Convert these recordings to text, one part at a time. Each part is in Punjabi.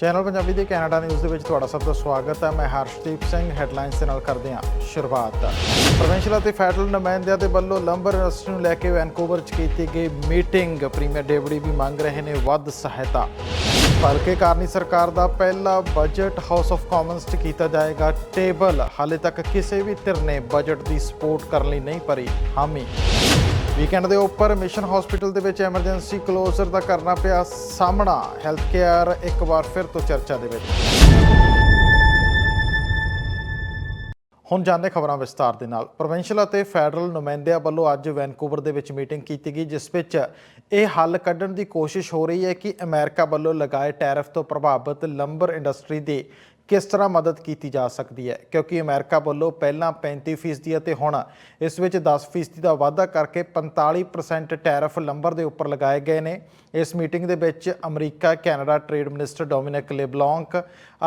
ਚੈਨਲ ਪੰਜਾਬੀ ਦੇ ਕੈਨੇਡਾ ਨਿਊਜ਼ ਦੇ ਵਿੱਚ ਤੁਹਾਡਾ ਸਭ ਦਾ ਸਵਾਗਤ ਹੈ। ਮੈਂ ਹਰਸ਼ਦੀਪ ਸਿੰਘ ਹੈਡਲਾਈਨਸ ਦੇ ਨਾਲ ਕਰਦੇ ਹਾਂ ਸ਼ੁਰੂਆਤ। ਪ੍ਰੋਵਿੰਸ਼ੀਅਲ ਅਤੇ ਫੈਡਰਲ ਨੁਮਾਇੰਦਿਆਂ ਦੇ ਵੱਲੋਂ ਲੰਬਰ ਇੰਡਸਟਰੀ ਨੂੰ ਲੈ ਕੇ ਵੈਨਕੂਵਰ 'ਚ ਕੀਤੀ ਗਈ ਮੀਟਿੰਗ ਪ੍ਰੀਮੀਅਰ ਡੇਵੜੀ ਵੀ ਮੰਗ ਰਹੇ ਨੇ ਵੱਧ ਸਹਾਇਤਾ। ਭਲਕੇ ਕਾਰਨੀ ਸਰਕਾਰ ਦਾ ਪਹਿਲਾ ਬਜਟ ਹਾਊਸ ਆਫ ਕਾਮਨਸ 'ਚ ਕੀਤਾ ਜਾਏਗਾ ਟੇਬਲ ਹਾਲੇ ਤੱਕ ਕਿਸੇ ਵੀ ਧਿਰ ਨੇ ਬਜਟ ਦੀ ਸਪੋਰਟ ਕਰਨ ਲਈ ਨਹੀਂ ਭਰੀ ਹਾਮੀ। ਵੀਕਐਂਡ ਦੇ ਉੱਪਰ ਮਿਸ਼ਨ ਹਸਪੀਟਲ ਦੇ ਵਿੱਚ ਐਮਰਜੈਂਸੀ ਕਲੋਜ਼ਰ ਦਾ ਕਰਨਾ ਪਿਆ ਸਾਹਮਣਾ। ਹੈਲਥ ਕੇਅਰ ਇੱਕ ਵਾਰ ਫਿਰ ਤੋਂ ਚਰਚਾ ਦੇ ਵਿੱਚ। ਹੁਣ ਜਾਣਦੇ ਖਬਰਾਂ ਵਿਸਤਾਰ ਦੇ ਨਾਲ। ਪ੍ਰੋਵਿੰਸ਼ੀਅਲ ਅਤੇ ਫੈਡਰਲ ਨੁਮਾਇੰਦਿਆਂ ਵੱਲੋਂ ਅੱਜ ਵੈਨਕੂਵਰ ਦੇ ਵਿੱਚ ਮੀਟਿੰਗ ਕੀਤੀ ਗਈ, ਜਿਸ ਵਿੱਚ ਇਹ ਹੱਲ ਕੱਢਣ ਦੀ ਕੋਸ਼ਿਸ਼ ਹੋ ਰਹੀ ਹੈ ਕਿ ਅਮਰੀਕਾ ਵੱਲੋਂ ਲਗਾਏ ਟੈਰਿਫ ਤੋਂ ਪ੍ਰਭਾਵਿਤ ਲੰਬਰ ਇੰਡਸਟਰੀ ਦੀ ਕਿਸ ਤਰ੍ਹਾਂ ਮਦਦ ਕੀਤੀ ਜਾ ਸਕਦੀ ਹੈ? ਕਿਉਂਕਿ ਅਮਰੀਕਾ ਵੱਲੋਂ ਪਹਿਲਾਂ 35% ਅਤੇ ਹੁਣ ਇਸ ਵਿੱਚ 10% ਦਾ ਵਾਧਾ ਕਰਕੇ 45% ਟੈਰਿਫ ਲੰਬਰ ਦੇ ਉੱਪਰ ਲਗਾਏ ਗਏ ਨੇ। ਇਸ ਮੀਟਿੰਗ ਦੇ ਵਿੱਚ America, Canada trade minister Dominic LeBlanc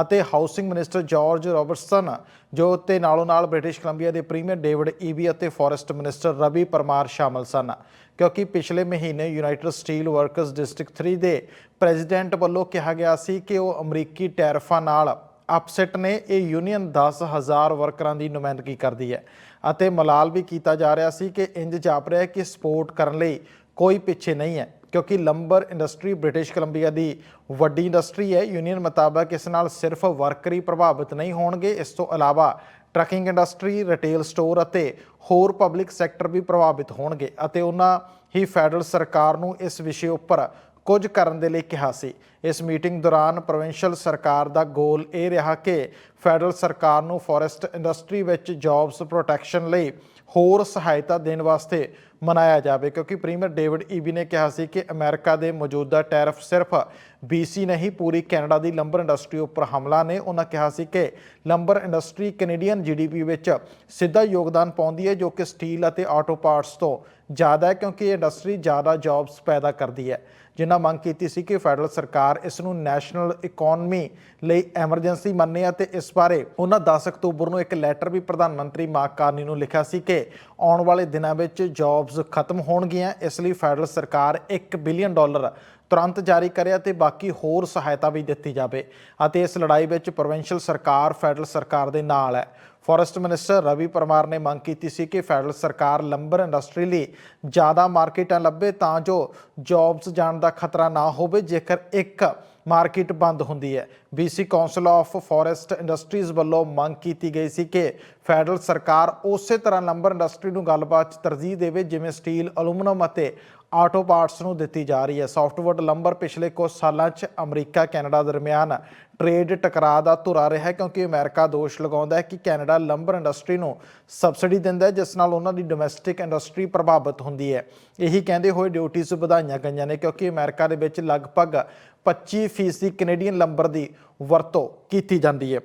ਅਤੇ ਹਾਊਸਿੰਗ ਮਿਨਿਸਟਰ ਜਾਰਜ ਰਾਬਰਟਸਨ, ਜੋ ਤੇ ਨਾਲੋਂ ਨਾਲ ਬ੍ਰਿਟਿਸ਼ ਕੋਲੰਬੀਆ ਦੇ ਪ੍ਰੀਮੀਅਰ ਡੇਵਿਡ ਈਬੀ ਅਤੇ ਫੋਰੈਸਟ ਮਿਨਿਸਟਰ ਰਵੀ ਪਰਮਾਰ ਸ਼ਾਮਲ ਸਨ। ਕਿਉਂਕਿ ਪਿਛਲੇ ਮਹੀਨੇ ਯੂਨਾਈਟਿਡ ਸਟੀਲ ਵਰਕਰਸ ਡਿਸਟ੍ਰਿਕਟ 3 ਦੇ ਪ੍ਰੈਜ਼ੀਡੈਂਟ ਵੱਲੋਂ ਕਿਹਾ ਗਿਆ ਸੀ ਕਿ ਉਹ ਅਮਰੀਕੀ ਟੈਰਫਾਂ ਨਾਲ ਅਪਸੈਟ ਨੇ। ਇਹ ਯੂਨੀਅਨ 10000 ਵਰਕਰਾਂ ਦੀ ਨੁਮਾਇੰਦਗੀ ਕਰਦੀ ਹੈ ਅਤੇ ਮਲਾਲ ਵੀ ਕੀਤਾ ਜਾ ਰਿਹਾ ਸੀ ਕਿ ਇੰਜ ਜਾਪ ਰਿਹਾ ਕਿ ਸਪੋਰਟ ਕਰਨ ਲਈ ਕੋਈ ਪਿੱਛੇ ਨਹੀਂ ਹੈ। ਕਿਉਂਕਿ ਲੰਬਰ ਇੰਡਸਟਰੀ ਬ੍ਰਿਟਿਸ਼ ਕੋਲੰਬੀਆ ਦੀ ਵੱਡੀ ਇੰਡਸਟਰੀ ਹੈ। ਯੂਨੀਅਨ ਮੁਤਾਬਕ ਇਸ ਨਾਲ ਸਿਰਫ ਵਰਕਰ ਹੀ ਪ੍ਰਭਾਵਿਤ ਨਹੀਂ ਹੋਣਗੇ। ਇਸ ਤੋਂ ਇਲਾਵਾ ਟਰੱਕਿੰਗ ਇੰਡਸਟਰੀ ਰਿਟੇਲ ਸਟੋਰ ਅਤੇ ਹੋਰ ਪਬਲਿਕ ਸੈਕਟਰ ਵੀ ਪ੍ਰਭਾਵਿਤ ਹੋਣਗੇ ਅਤੇ ਉਹਨਾਂ ਹੀ ਫੈਡਰਲ ਸਰਕਾਰ ਨੂੰ ਇਸ ਵਿਸ਼ੇ ਉੱਪਰ ਕੁਝ ਕਰਨ ਦੇ ਲਈ ਕਿਹਾ ਸੀ। ਇਸ ਮੀਟਿੰਗ ਦੌਰਾਨ ਪ੍ਰੋਵਿੰਸ਼ੀਅਲ ਸਰਕਾਰ ਦਾ ਗੋਲ ਇਹ ਰਿਹਾ ਕਿ ਫੈਡਰਲ ਸਰਕਾਰ ਨੂੰ ਫੋਰੈਸਟ ਇੰਡਸਟਰੀ ਵਿੱਚ ਜੌਬਸ ਪ੍ਰੋਟੈਕਸ਼ਨ ਲਈ ਹੋਰ ਸਹਾਇਤਾ ਦੇਣ ਵਾਸਤੇ ਮਨਾਇਆ ਜਾਵੇ, ਕਿਉਂਕਿ ਪ੍ਰੀਮੀਅਰ ਡੇਵਿਡ ਈਬੀ ਨੇ ਕਿਹਾ ਸੀ ਕਿ ਅਮਰੀਕਾ ਦੇ ਮੌਜੂਦਾ ਟੈਰਿਫ ਸਿਰਫ BC ਨਹੀਂ, ਪੂਰੀ ਕੈਨੇਡਾ ਦੀ ਲੰਬਰ ਇੰਡਸਟਰੀ ਉੱਪਰ ਹਮਲਾ ਨੇ। ਉਹਨਾਂ ਕਿਹਾ ਸੀ ਕਿ ਲੰਬਰ ਇੰਡਸਟਰੀ ਕੈਨੇਡੀਅਨ GDP ਵਿੱਚ ਸਿੱਧਾ ਯੋਗਦਾਨ ਪਾਉਂਦੀ ਹੈ, ਜੋ ਕਿ ਸਟੀਲ ਅਤੇ ਆਟੋ ਪਾਰਟਸ ਤੋਂ ਜ਼ਿਆਦਾ ਹੈ, ਕਿਉਂਕਿ ਇਹ ਇੰਡਸਟਰੀ ਜ਼ਿਆਦਾ ਜੌਬਸ ਪੈਦਾ ਕਰਦੀ ਹੈ। ਜਿਨ੍ਹਾਂ ਮੰਗ ਕੀਤੀ ਸੀ ਕਿ ਫੈਡਰਲ ਸਰਕਾਰ ਇਸ ਨੂੰ ਨੈਸ਼ਨਲ ਇਕਨੋਮੀ ਲਈ ਐਮਰਜੈਂਸੀ ਮੰਨੇ ਅਤੇ ਇਸ ਬਾਰੇ ਉਹਨਾਂ 10 ਅਕਤੂਬਰ ਨੂੰ ਇੱਕ ਲੈਟਰ ਵੀ ਪ੍ਰਧਾਨ ਮੰਤਰੀ ਮਾਰਕ ਕਾਰਨੀ ਨੂੰ ਲਿਖਿਆ ਸੀ ਕਿ ਆਉਣ ਵਾਲੇ ਦਿਨਾਂ ਵਿੱਚ ਜੌਬਸ ਖਤਮ ਹੋਣਗੀਆਂ, ਇਸ ਲਈ ਫੈਡਰਲ ਸਰਕਾਰ 1 ਬਿਲੀਅਨ ਡਾਲਰ ਤੁਰੰਤ ਜਾਰੀ ਕਰੇ ਅਤੇ ਬਾਕੀ ਹੋਰ ਸਹਾਇਤਾ ਵੀ ਦਿੱਤੀ ਜਾਵੇ ਅਤੇ ਇਸ ਲੜਾਈ ਵਿੱਚ ਪ੍ਰੋਵਿੰਸ਼ੀਅਲ ਸਰਕਾਰ, ਫੈਡਰਲ ਸਰਕਾਰ ਦੇ ਨਾਲ ਹੈ। ਫੋਰੈਸਟ ਮਿਨਿਸਟਰ ਰਵੀ ਪਰਮਾਰ ਨੇ ਮੰਗ ਕੀਤੀ ਸੀ ਕਿ ਫੈਡਰਲ ਸਰਕਾਰ ਲੰਬਰ ਇੰਡਸਟਰੀ ਲਈ ਜ਼ਿਆਦਾ ਮਾਰਕੀਟਾਂ ਲੱਭੇ ਤਾਂ ਜੋ ਜੌਬਸ ਜਾਣ ਦਾ ਖਤਰਾ ਨਾ ਹੋਵੇ, ਜੇਕਰ ਇੱਕ ਮਾਰਕੀਟ ਬੰਦ ਹੁੰਦੀ ਹੈ। BC council of forest industries ਵੱਲੋਂ ਮੰਗ ਕੀਤੀ ਗਈ ਸੀ ਕਿ ਫੈਡਰਲ ਸਰਕਾਰ ਉਸੇ ਤਰ੍ਹਾਂ ਲੰਬਰ ਇੰਡਸਟਰੀ ਨੂੰ ਗੱਲਬਾਤ 'ਚ ਤਰਜੀਹ ਦੇਵੇ, ਜਿਵੇਂ ਸਟੀਲ ਐਲੂਮੀਨੀਅਮ ਅਤੇ ਆਟੋ ਪਾਰਟਸ ਨੂੰ ਦਿੱਤੀ ਜਾ ਰਹੀ ਹੈ। ਸੌਫਟਵੁੱਡ ਲੰਬਰ ਪਿਛਲੇ ਕੁਝ ਸਾਲਾਂ 'ਚ ਅਮਰੀਕਾ, ਕੈਨੇਡਾ ਦਰਮਿਆਨ ਟ੍ਰੇਡ ਟਕਰਾਅ ਦਾ ਧੁਰਾ ਰਿਹਾ ਕਿਉਂਕਿ ਅਮਰੀਕਾ ਦੋਸ਼ ਲਗਾਉਂਦਾ ਹੈ ਕਿ ਕੈਨੇਡਾ ਲੰਬਰ ਇੰਡਸਟਰੀ ਨੂੰ ਸਬਸਿਡੀ ਦਿੰਦਾ ਹੈ, ਜਿਸ ਨਾਲ ਉਹਨਾਂ ਦੀ ਡੋਮੈਸਟਿਕ ਇੰਡਸਟਰੀ ਪ੍ਰਭਾਵਿਤ ਹੁੰਦੀ ਹੈ। ਇਹੀ ਕਹਿੰਦੇ ਹੋਏ ਡਿਊਟੀਜ਼ ਵਧਾਈਆਂ ਗਈਆਂ ਨੇ ਕਿਉਂਕਿ ਅਮਰੀਕਾ ਦੇ ਵਿੱਚ ਲਗਭਗ 25% ਕੈਨੇਡੀਅਨ ਲੰਬਰ ਦੀ ਵਰਤੋਂ ਕੀਤੀ ਜਾਂਦੀ ਹੈ।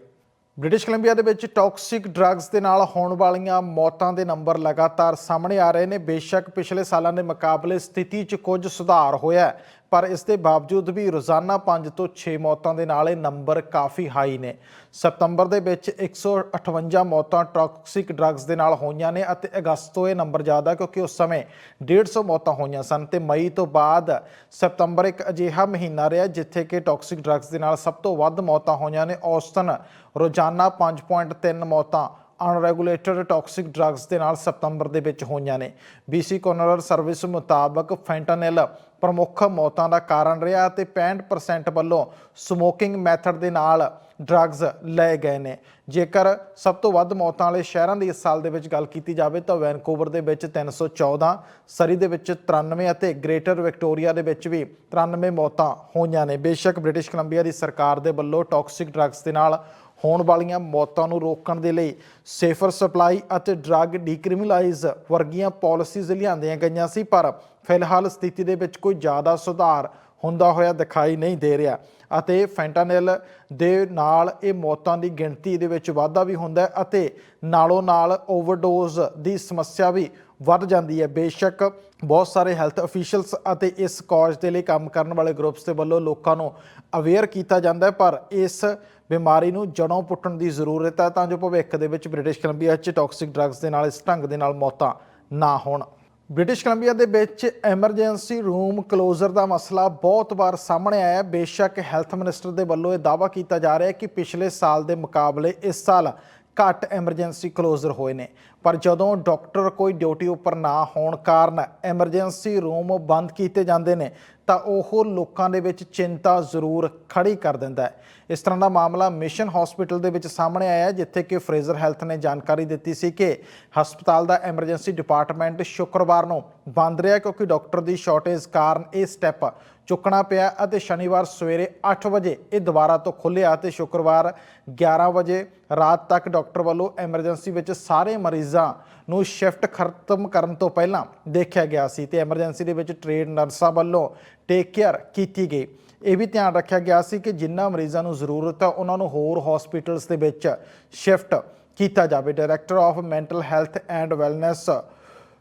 ਬ੍ਰਿਟਿਸ਼ ਕੋਲੰਬੀਆ ਦੇ ਵਿੱਚ ਟੌਕਸਿਕ ਡਰੱਗਸ ਦੇ ਨਾਲ ਹੋਣ ਵਾਲੀਆਂ ਮੌਤਾਂ ਦੇ ਨੰਬਰ ਲਗਾਤਾਰ ਸਾਹਮਣੇ ਆ ਰਹੇ ਨੇ। ਬੇਸ਼ੱਕ ਪਿਛਲੇ ਸਾਲਾਂ ਦੇ ਮੁਕਾਬਲੇ ਸਥਿਤੀ 'ਚ ਕੁਝ ਸੁਧਾਰ ਹੋਇਆ ਪਰ ਇਸ ਦੇ ਬਾਵਜੂਦ ਵੀ ਰੋਜ਼ਾਨਾ 5 ਤੋਂ 6 ਮੌਤਾਂ ਦੇ ਨਾਲ ਇਹ ਨੰਬਰ ਕਾਫੀ ਹਾਈ ਨੇ। ਸਤੰਬਰ ਦੇ ਵਿੱਚ 158 ਮੌਤਾਂ ਟੌਕਸਿਕ ਡਰੱਗਸ ਦੇ ਨਾਲ ਹੋਈਆਂ ਨੇ ਅਤੇ ਅਗਸਤ ਤੋਂ ਇਹ ਨੰਬਰ ਜ਼ਿਆਦਾ ਕਿਉਂਕਿ ਉਸ ਸਮੇਂ 150 ਮੌਤਾਂ ਹੋਈਆਂ ਸਨ ਤੇ ਮਈ ਤੋਂ ਬਾਅਦ ਸਤੰਬਰ ਇੱਕ ਅਜਿਹਾ ਮਹੀਨਾ ਰਿਹਾ ਜਿੱਥੇ ਕਿ ਟੌਕਸਿਕ ਡਰੱਗਸ ਦੇ ਨਾਲ ਸਭ ਤੋਂ ਵੱਧ ਮੌਤਾਂ ਹੋਈਆਂ ਨੇ। ਔਸਤਨ ਰੋਜ਼ਾਨਾ 5.3 ਮੌਤਾਂ ਅਨਰੈਗੂਲੇਟਡ ਟੌਕਸਿਕ ਡਰੱਗਸ ਦੇ ਨਾਲ ਸਤੰਬਰ ਦੇ ਵਿੱਚ ਹੋਈਆਂ ਨੇ। BC ਕੋਨਰਲ ਸਰਵਿਸ ਮੁਤਾਬਕ ਫੈਂਟਾਨਿਲ ਪ੍ਰਮੁੱਖ ਮੌਤਾਂ ਦਾ ਕਾਰਨ ਰਿਹਾ ਅਤੇ 65% ਵੱਲੋਂ ਸਮੋਕਿੰਗ ਮੈਥਡ ਦੇ ਨਾਲ ਡਰੱਗਸ ਲਏ ਗਏ ਨੇ। ਜੇਕਰ ਸਭ ਤੋਂ ਵੱਧ ਮੌਤਾਂ ਵਾਲੇ ਸ਼ਹਿਰਾਂ ਦੀ ਇਸ ਸਾਲ ਦੇ ਵਿੱਚ ਗੱਲ ਕੀਤੀ ਜਾਵੇ ਤਾਂ ਵੈਨਕੂਵਰ ਦੇ ਵਿੱਚ 314 ਸਰੀ ਦੇ ਵਿੱਚ 93 ਅਤੇ ਗ੍ਰੇਟਰ ਵਿਕਟੋਰੀਆ ਦੇ ਵਿੱਚ ਵੀ 93 ਮੌਤਾਂ ਹੋਈਆਂ ਨੇ। ਬੇਸ਼ੱਕ ਬ੍ਰਿਟਿਸ਼ ਕੋਲੰਬੀਆ ਦੀ ਸਰਕਾਰ ਦੇ ਵੱਲੋਂ ਟੌਕਸਿਕ ਡਰੱਗਸ ਦੇ ਨਾਲ ਹੋਣ ਵਾਲੀਆਂ ਮੌਤਾਂ ਨੂੰ ਰੋਕਣ ਦੇ ਲਈ ਸੇਫਰ ਸਪਲਾਈ ਅਤੇ ਡਰੱਗ ਡੀਕ੍ਰਿਮੀਨਲਾਈਜ਼ ਵਰਗੀਆਂ ਪਾਲਿਸੀਜ਼ ਲਿਆਂਦੀਆਂ ਗਈਆਂ ਸੀ, ਪਰ ਫਿਲਹਾਲ ਸਥਿਤੀ ਦੇ ਵਿੱਚ ਕੋਈ ਜ਼ਿਆਦਾ ਸੁਧਾਰ ਹੁੰਦਾ ਹੋਇਆ ਦਿਖਾਈ ਨਹੀਂ ਦੇ ਰਿਹਾ ਅਤੇ ਫੈਂਟਾਨਿਲ ਦੇ ਨਾਲ ਇਹ ਮੌਤਾਂ ਦੀ ਗਿਣਤੀ ਦੇ ਵਿੱਚ ਵਾਧਾ ਵੀ ਹੁੰਦਾ ਹੈ ਅਤੇ ਨਾਲੋਂ ਨਾਲ ਓਵਰਡੋਜ਼ ਦੀ ਸਮੱਸਿਆ ਵੀ ਵੱਧ ਜਾਂਦੀ ਹੈ। ਬੇਸ਼ੱਕ ਬਹੁਤ ਸਾਰੇ ਹੈਲਥ ਅਫੀਸ਼ੀਅਲਸ ਅਤੇ ਇਸ ਕਾਜ਼ ਦੇ ਲਈ ਕੰਮ ਕਰਨ ਵਾਲੇ ਗਰੁੱਪਸ ਦੇ ਵੱਲੋਂ ਲੋਕਾਂ ਨੂੰ ਅਵੇਅਰ ਕੀਤਾ ਜਾਂਦਾ ਹੈ, ਪਰ ਇਸ ਬਿਮਾਰੀ ਨੂੰ ਜੜੋਂ ਪੁੱਟਣ ਦੀ ਜ਼ਰੂਰਤ ਹੈ ਤਾਂ ਜੋ ਭਵਿੱਖ ਦੇ ਵਿੱਚ ਬ੍ਰਿਟਿਸ਼ ਕੋਲੰਬੀਆ 'ਚ ਟੌਕਸਿਕ ਡਰੱਗਸ ਦੇ ਨਾਲ, ਇਸ ਢੰਗ ਦੇ ਨਾਲ ਮੌਤਾਂ ਨਾ ਹੋਣ। ਬ੍ਰਿਟਿਸ਼ ਕੋਲੰਬੀਆ ਦੇ ਵਿੱਚ ਐਮਰਜੈਂਸੀ ਰੂਮ ਕਲੋਜ਼ਰ ਦਾ ਮਸਲਾ ਬਹੁਤ ਵਾਰ ਸਾਹਮਣੇ ਆਇਆ ਬੇਸ਼ੱਕ ਹੈਲਥ ਮਿਨਿਸਟਰ ਦੇ ਵੱਲੋਂ ਇਹ ਦਾਅਵਾ ਕੀਤਾ ਜਾ ਰਿਹਾ ਹੈ ਕਿ ਪਿਛਲੇ ਸਾਲ ਦੇ ਮੁਕਾਬਲੇ ਇਸ ਸਾਲ ਘੱਟ ਐਮਰਜੈਂਸੀ ਕਲੋਜ਼ਰ ਹੋਏ ਨੇ। ਪਰ ਜਦੋਂ ਡਾਕਟਰ ਕੋਈ ਡਿਊਟੀ ਉੱਪਰ ਨਾ ਹੋਣ ਕਾਰਨ ਐਮਰਜੈਂਸੀ ਰੂਮ ਬੰਦ ਕੀਤੇ ਜਾਂਦੇ ਨੇ, ਤਾਂ ਉਹ ਲੋਕਾਂ ਦੇ ਵਿੱਚ ਚਿੰਤਾ ਜ਼ਰੂਰ ਖੜੀ ਕਰ ਦਿੰਦਾ ਹੈ। ਇਸ ਤਰ੍ਹਾਂ ਦਾ ਮਾਮਲਾ ਮਿਸ਼ਨ ਹਸਪੀਟਲ ਦੇ ਵਿੱਚ ਸਾਹਮਣੇ ਆਇਆ ਜਿੱਥੇ ਕਿ ਫਰੇਜ਼ਰ ਹੈਲਥ ਨੇ ਜਾਣਕਾਰੀ ਦਿੱਤੀ ਸੀ ਕਿ ਹਸਪਤਾਲ ਦਾ ਐਮਰਜੈਂਸੀ ਡਿਪਾਰਟਮੈਂਟ ਸ਼ੁੱਕਰਵਾਰ ਨੂੰ ਬੰਦ ਰਿਹਾ ਕਿਉਂਕਿ ਡਾਕਟਰ ਦੀ ਸ਼ਾਰਟੇਜ ਕਾਰਨ ਇਹ ਸਟੈਪ ਚੁੱਕਣਾ ਪਿਆ ਅਤੇ ਸ਼ਨੀਵਾਰ ਸਵੇਰੇ 8 ਵਜੇ ਇਹ ਦੁਬਾਰਾ ਤੋਂ ਖੁੱਲਿਆ ਤੇ ਸ਼ੁੱਕਰਵਾਰ 11 ਵਜੇ ਰਾਤ ਤੱਕ ਡਾਕਟਰ ਵੱਲੋਂ ਐਮਰਜੈਂਸੀ ਵਿੱਚ ਸਾਰੇ ਮਰੀਜ਼ਾਂ ਨੂੰ ਸ਼ਿਫਟ ਖਤਮ ਕਰਨ ਤੋਂ ਪਹਿਲਾਂ ਦੇਖਿਆ ਗਿਆ ਸੀ ਤੇ ਐਮਰਜੈਂਸੀ ਦੇ ਵਿੱਚ ਟ੍ਰੇਨ ਨਰਸਾਂ ਵੱਲੋਂ ਟੇਕ ਕੇਅਰ ਕੀਤੀ ਗਈ। ਇਹ ਵੀ ਧਿਆਨ ਰੱਖਿਆ ਗਿਆ ਸੀ ਕਿ ਜਿਨ੍ਹਾਂ ਮਰੀਜ਼ਾਂ ਨੂੰ ਜ਼ਰੂਰਤ ਹੈ ਉਹਨਾਂ ਨੂੰ ਹੋਰ ਹਸਪੀਟਲਸ ਦੇ ਵਿੱਚ ਸ਼ਿਫਟ ਕੀਤਾ ਜਾਵੇ। Director of mental health and wellness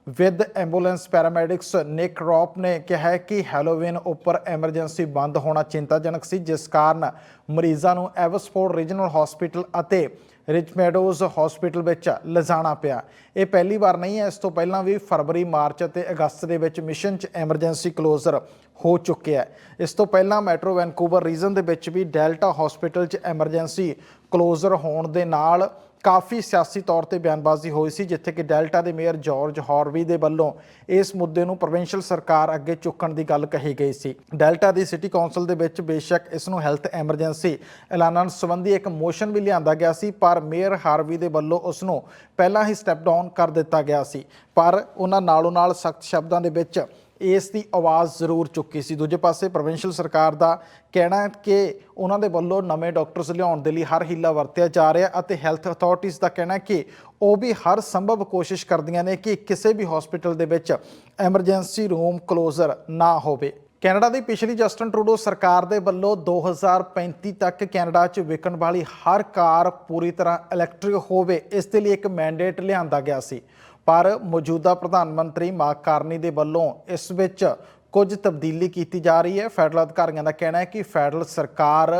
with ambulance paramedics Nick Rope ਨੇ ਕਿਹਾ ਕਿ ਹੈਲੋਵੀਨ ਉੱਪਰ ਐਮਰਜੈਂਸੀ ਬੰਦ ਹੋਣਾ ਚਿੰਤਾਜਨਕ ਸੀ, ਜਿਸ ਕਾਰਨ ਮਰੀਜ਼ਾਂ ਨੂੰ ਐਵਸਫੋਰਡ ਰੀਜਨਲ ਹਸਪੀਟਲ ਅਤੇ ਰਿਚ ਮੈਡੋਜ਼ ਹਸਪੀਟਲ ਵਿੱਚ ਲਿਜਾਣਾ ਪਿਆ। ਇਹ ਪਹਿਲੀ ਵਾਰ ਨਹੀਂ ਹੈ, ਇਸ ਤੋਂ ਪਹਿਲਾਂ ਵੀ ਫਰਵਰੀ, ਮਾਰਚ ਅਤੇ ਅਗਸਤ ਦੇ ਵਿੱਚ ਮਿਸ਼ਨ 'ਚ ਐਮਰਜੈਂਸੀ ਕਲੋਜ਼ਰ ਹੋ ਚੁੱਕਿਆ ਹੈ। ਇਸ ਤੋਂ ਪਹਿਲਾਂ ਮੈਟਰੋ ਵੈਨਕੂਵਰ ਰੀਜਨ ਦੇ ਵਿੱਚ ਵੀ ਡੈਲਟਾ ਹਸਪੀਟਲ 'ਚ ਐਮਰਜੈਂਸੀ ਕਲੋਜ਼ਰ ਹੋਣ ਦੇ ਨਾਲ ਕਾਫੀ ਸਿਆਸੀ ਤੌਰ ਤੇ ਬਿਆਨਬਾਜ਼ੀ ਹੋਈ ਸੀ, ਜਿੱਥੇ ਕਿ ਡੈਲਟਾ ਦੇ ਮੇਅਰ ਜਾਰਜ ਹਾਰਵੀ ਦੇ ਵੱਲੋਂ ਇਸ ਮੁੱਦੇ ਨੂੰ ਪ੍ਰੋਵਿੰਸ਼ੀਅਲ ਸਰਕਾਰ ਅੱਗੇ ਚੁੱਕਣ ਦੀ ਗੱਲ ਕਹੀ ਗਈ ਸੀ। ਡੈਲਟਾ ਦੀ ਸਿਟੀ ਕੌਂਸਲ ਦੇ ਵਿੱਚ ਬੇਸ਼ੱਕ ਇਸ ਨੂੰ ਹੈਲਥ ਐਮਰਜੈਂਸੀ ਐਲਾਨਣ ਸੰਬੰਧੀ ਇੱਕ ਮੋਸ਼ਨ ਵੀ ਲਿਆਂਦਾ ਗਿਆ ਸੀ, ਪਰ ਮੇਅਰ ਹਾਰਵੀ ਦੇ ਵੱਲੋਂ ਉਸ ਨੂੰ ਪਹਿਲਾਂ ਹੀ ਸਟੈਪ ਡਾਊਨ ਕਰ ਦਿੱਤਾ ਗਿਆ ਸੀ। ਪਰ ਉਹਨਾਂ ਨਾਲੋਂ ਨਾਲ ਸਖਤ ਸ਼ਬਦਾਂ ਦੇ ਵਿੱਚ ਇਸ ਦੀ ਆਵਾਜ਼ ਜ਼ਰੂਰ ਚੁੱਕੀ ਸੀ। ਦੂਜੇ ਪਾਸੇ ਪ੍ਰੋਵਿੰਸ਼ੀਅਲ ਸਰਕਾਰ ਦਾ ਕਹਿਣਾ ਹੈ ਕਿ ਉਹਨਾਂ ਦੇ ਵੱਲੋਂ ਨਵੇਂ ਡਾਕਟਰਸ ਲਿਆਉਣ ਦੇ ਲਈ ਹਰ ਹੀਲਾ ਵਰਤਿਆ ਜਾ ਰਿਹਾ ਅਤੇ ਹੈਲਥ ਅਥਾਰਟੀਜ਼ ਦਾ ਕਹਿਣਾ ਹੈ ਕਿ ਉਹ ਵੀ ਹਰ ਸੰਭਵ ਕੋਸ਼ਿਸ਼ ਕਰਦੀਆਂ ਨੇ ਕਿ ਕਿਸੇ ਵੀ ਹਸਪੀਟਲ ਦੇ ਵਿੱਚ ਐਮਰਜੈਂਸੀ ਰੂਮ ਕਲੋਜ਼ਰ ਨਾ ਹੋਵੇ। ਕੈਨੇਡਾ ਦੀ ਪਿਛਲੀ ਜਸਟਨ ਟਰੂਡੋ ਸਰਕਾਰ ਦੇ ਵੱਲੋਂ 2035 ਤੱਕ ਕੈਨੇਡਾ 'ਚ ਵਿਕਣ ਵਾਲੀ ਹਰ ਕਾਰ ਪੂਰੀ ਤਰ੍ਹਾਂ ਇਲੈਕਟ੍ਰਿਕ ਹੋਵੇ, ਇਸ ਦੇ ਲਈ ਇੱਕ ਮੈਂਡੇਟ ਲਿਆਂਦਾ ਗਿਆ ਸੀ। ਪਰ ਮੌਜੂਦਾ ਪ੍ਰਧਾਨ ਮੰਤਰੀ ਮਾਰਕ ਕਾਰਨੀ ਦੇ ਵੱਲੋਂ ਇਸ ਵਿੱਚ ਕੁਝ ਤਬਦੀਲੀ ਕੀਤੀ ਜਾ ਰਹੀ ਹੈ। ਫੈਡਰਲ ਅਧਿਕਾਰੀਆਂ ਦਾ ਕਹਿਣਾ ਹੈ ਕਿ ਫੈਡਰਲ ਸਰਕਾਰ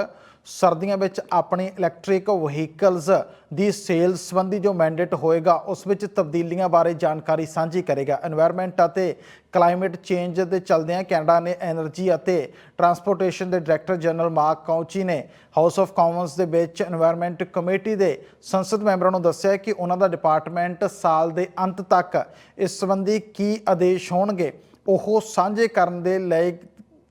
ਸਰਦੀਆਂ ਵਿੱਚ ਆਪਣੇ ਇਲੈਕਟ੍ਰਿਕ ਵਹੀਕਲਸ ਦੀ ਸੇਲ ਸੰਬੰਧੀ ਜੋ ਮੈਂਡੇਟ ਹੋਏਗਾ, ਉਸ ਵਿੱਚ ਤਬਦੀਲੀਆਂ ਬਾਰੇ ਜਾਣਕਾਰੀ ਸਾਂਝੀ ਕਰੇਗਾ। এনवायरमेंट ਅਤੇ ਕਲਾਈਮੇਟ ਚੇਂਜ ਦੇ ਚਲਦਿਆਂ ਕੈਨੇਡਾ ਨੇ એનર્ਜੀ ਅਤੇ ਟਰਾਂਸਪੋਰਟੇਸ਼ਨ ਦੇ ਡਾਇਰੈਕਟਰ ਜਨਰਲ ਮਾਰਕ ਕਾਉਂਚੀ ਨੇ ਹਾਊਸ ਆਫ ਕਾਮਨਸ ਦੇ ਵਿੱਚ এনवायरमेंट ਕਮੇਟੀ ਦੇ ਸੰਸਦ ਮੈਂਬਰਾਂ ਨੂੰ ਦੱਸਿਆ ਕਿ ਉਹਨਾਂ ਦਾ ਡਿਪਾਰਟਮੈਂਟ ਸਾਲ ਦੇ ਅੰਤ ਤੱਕ ਇਸ ਸੰਬੰਧੀ ਕੀ ਆਦੇਸ਼ ਹੋਣਗੇ, ਉਹ ਸਾਂਝੇ ਕਰਨ ਦੇ ਲਈ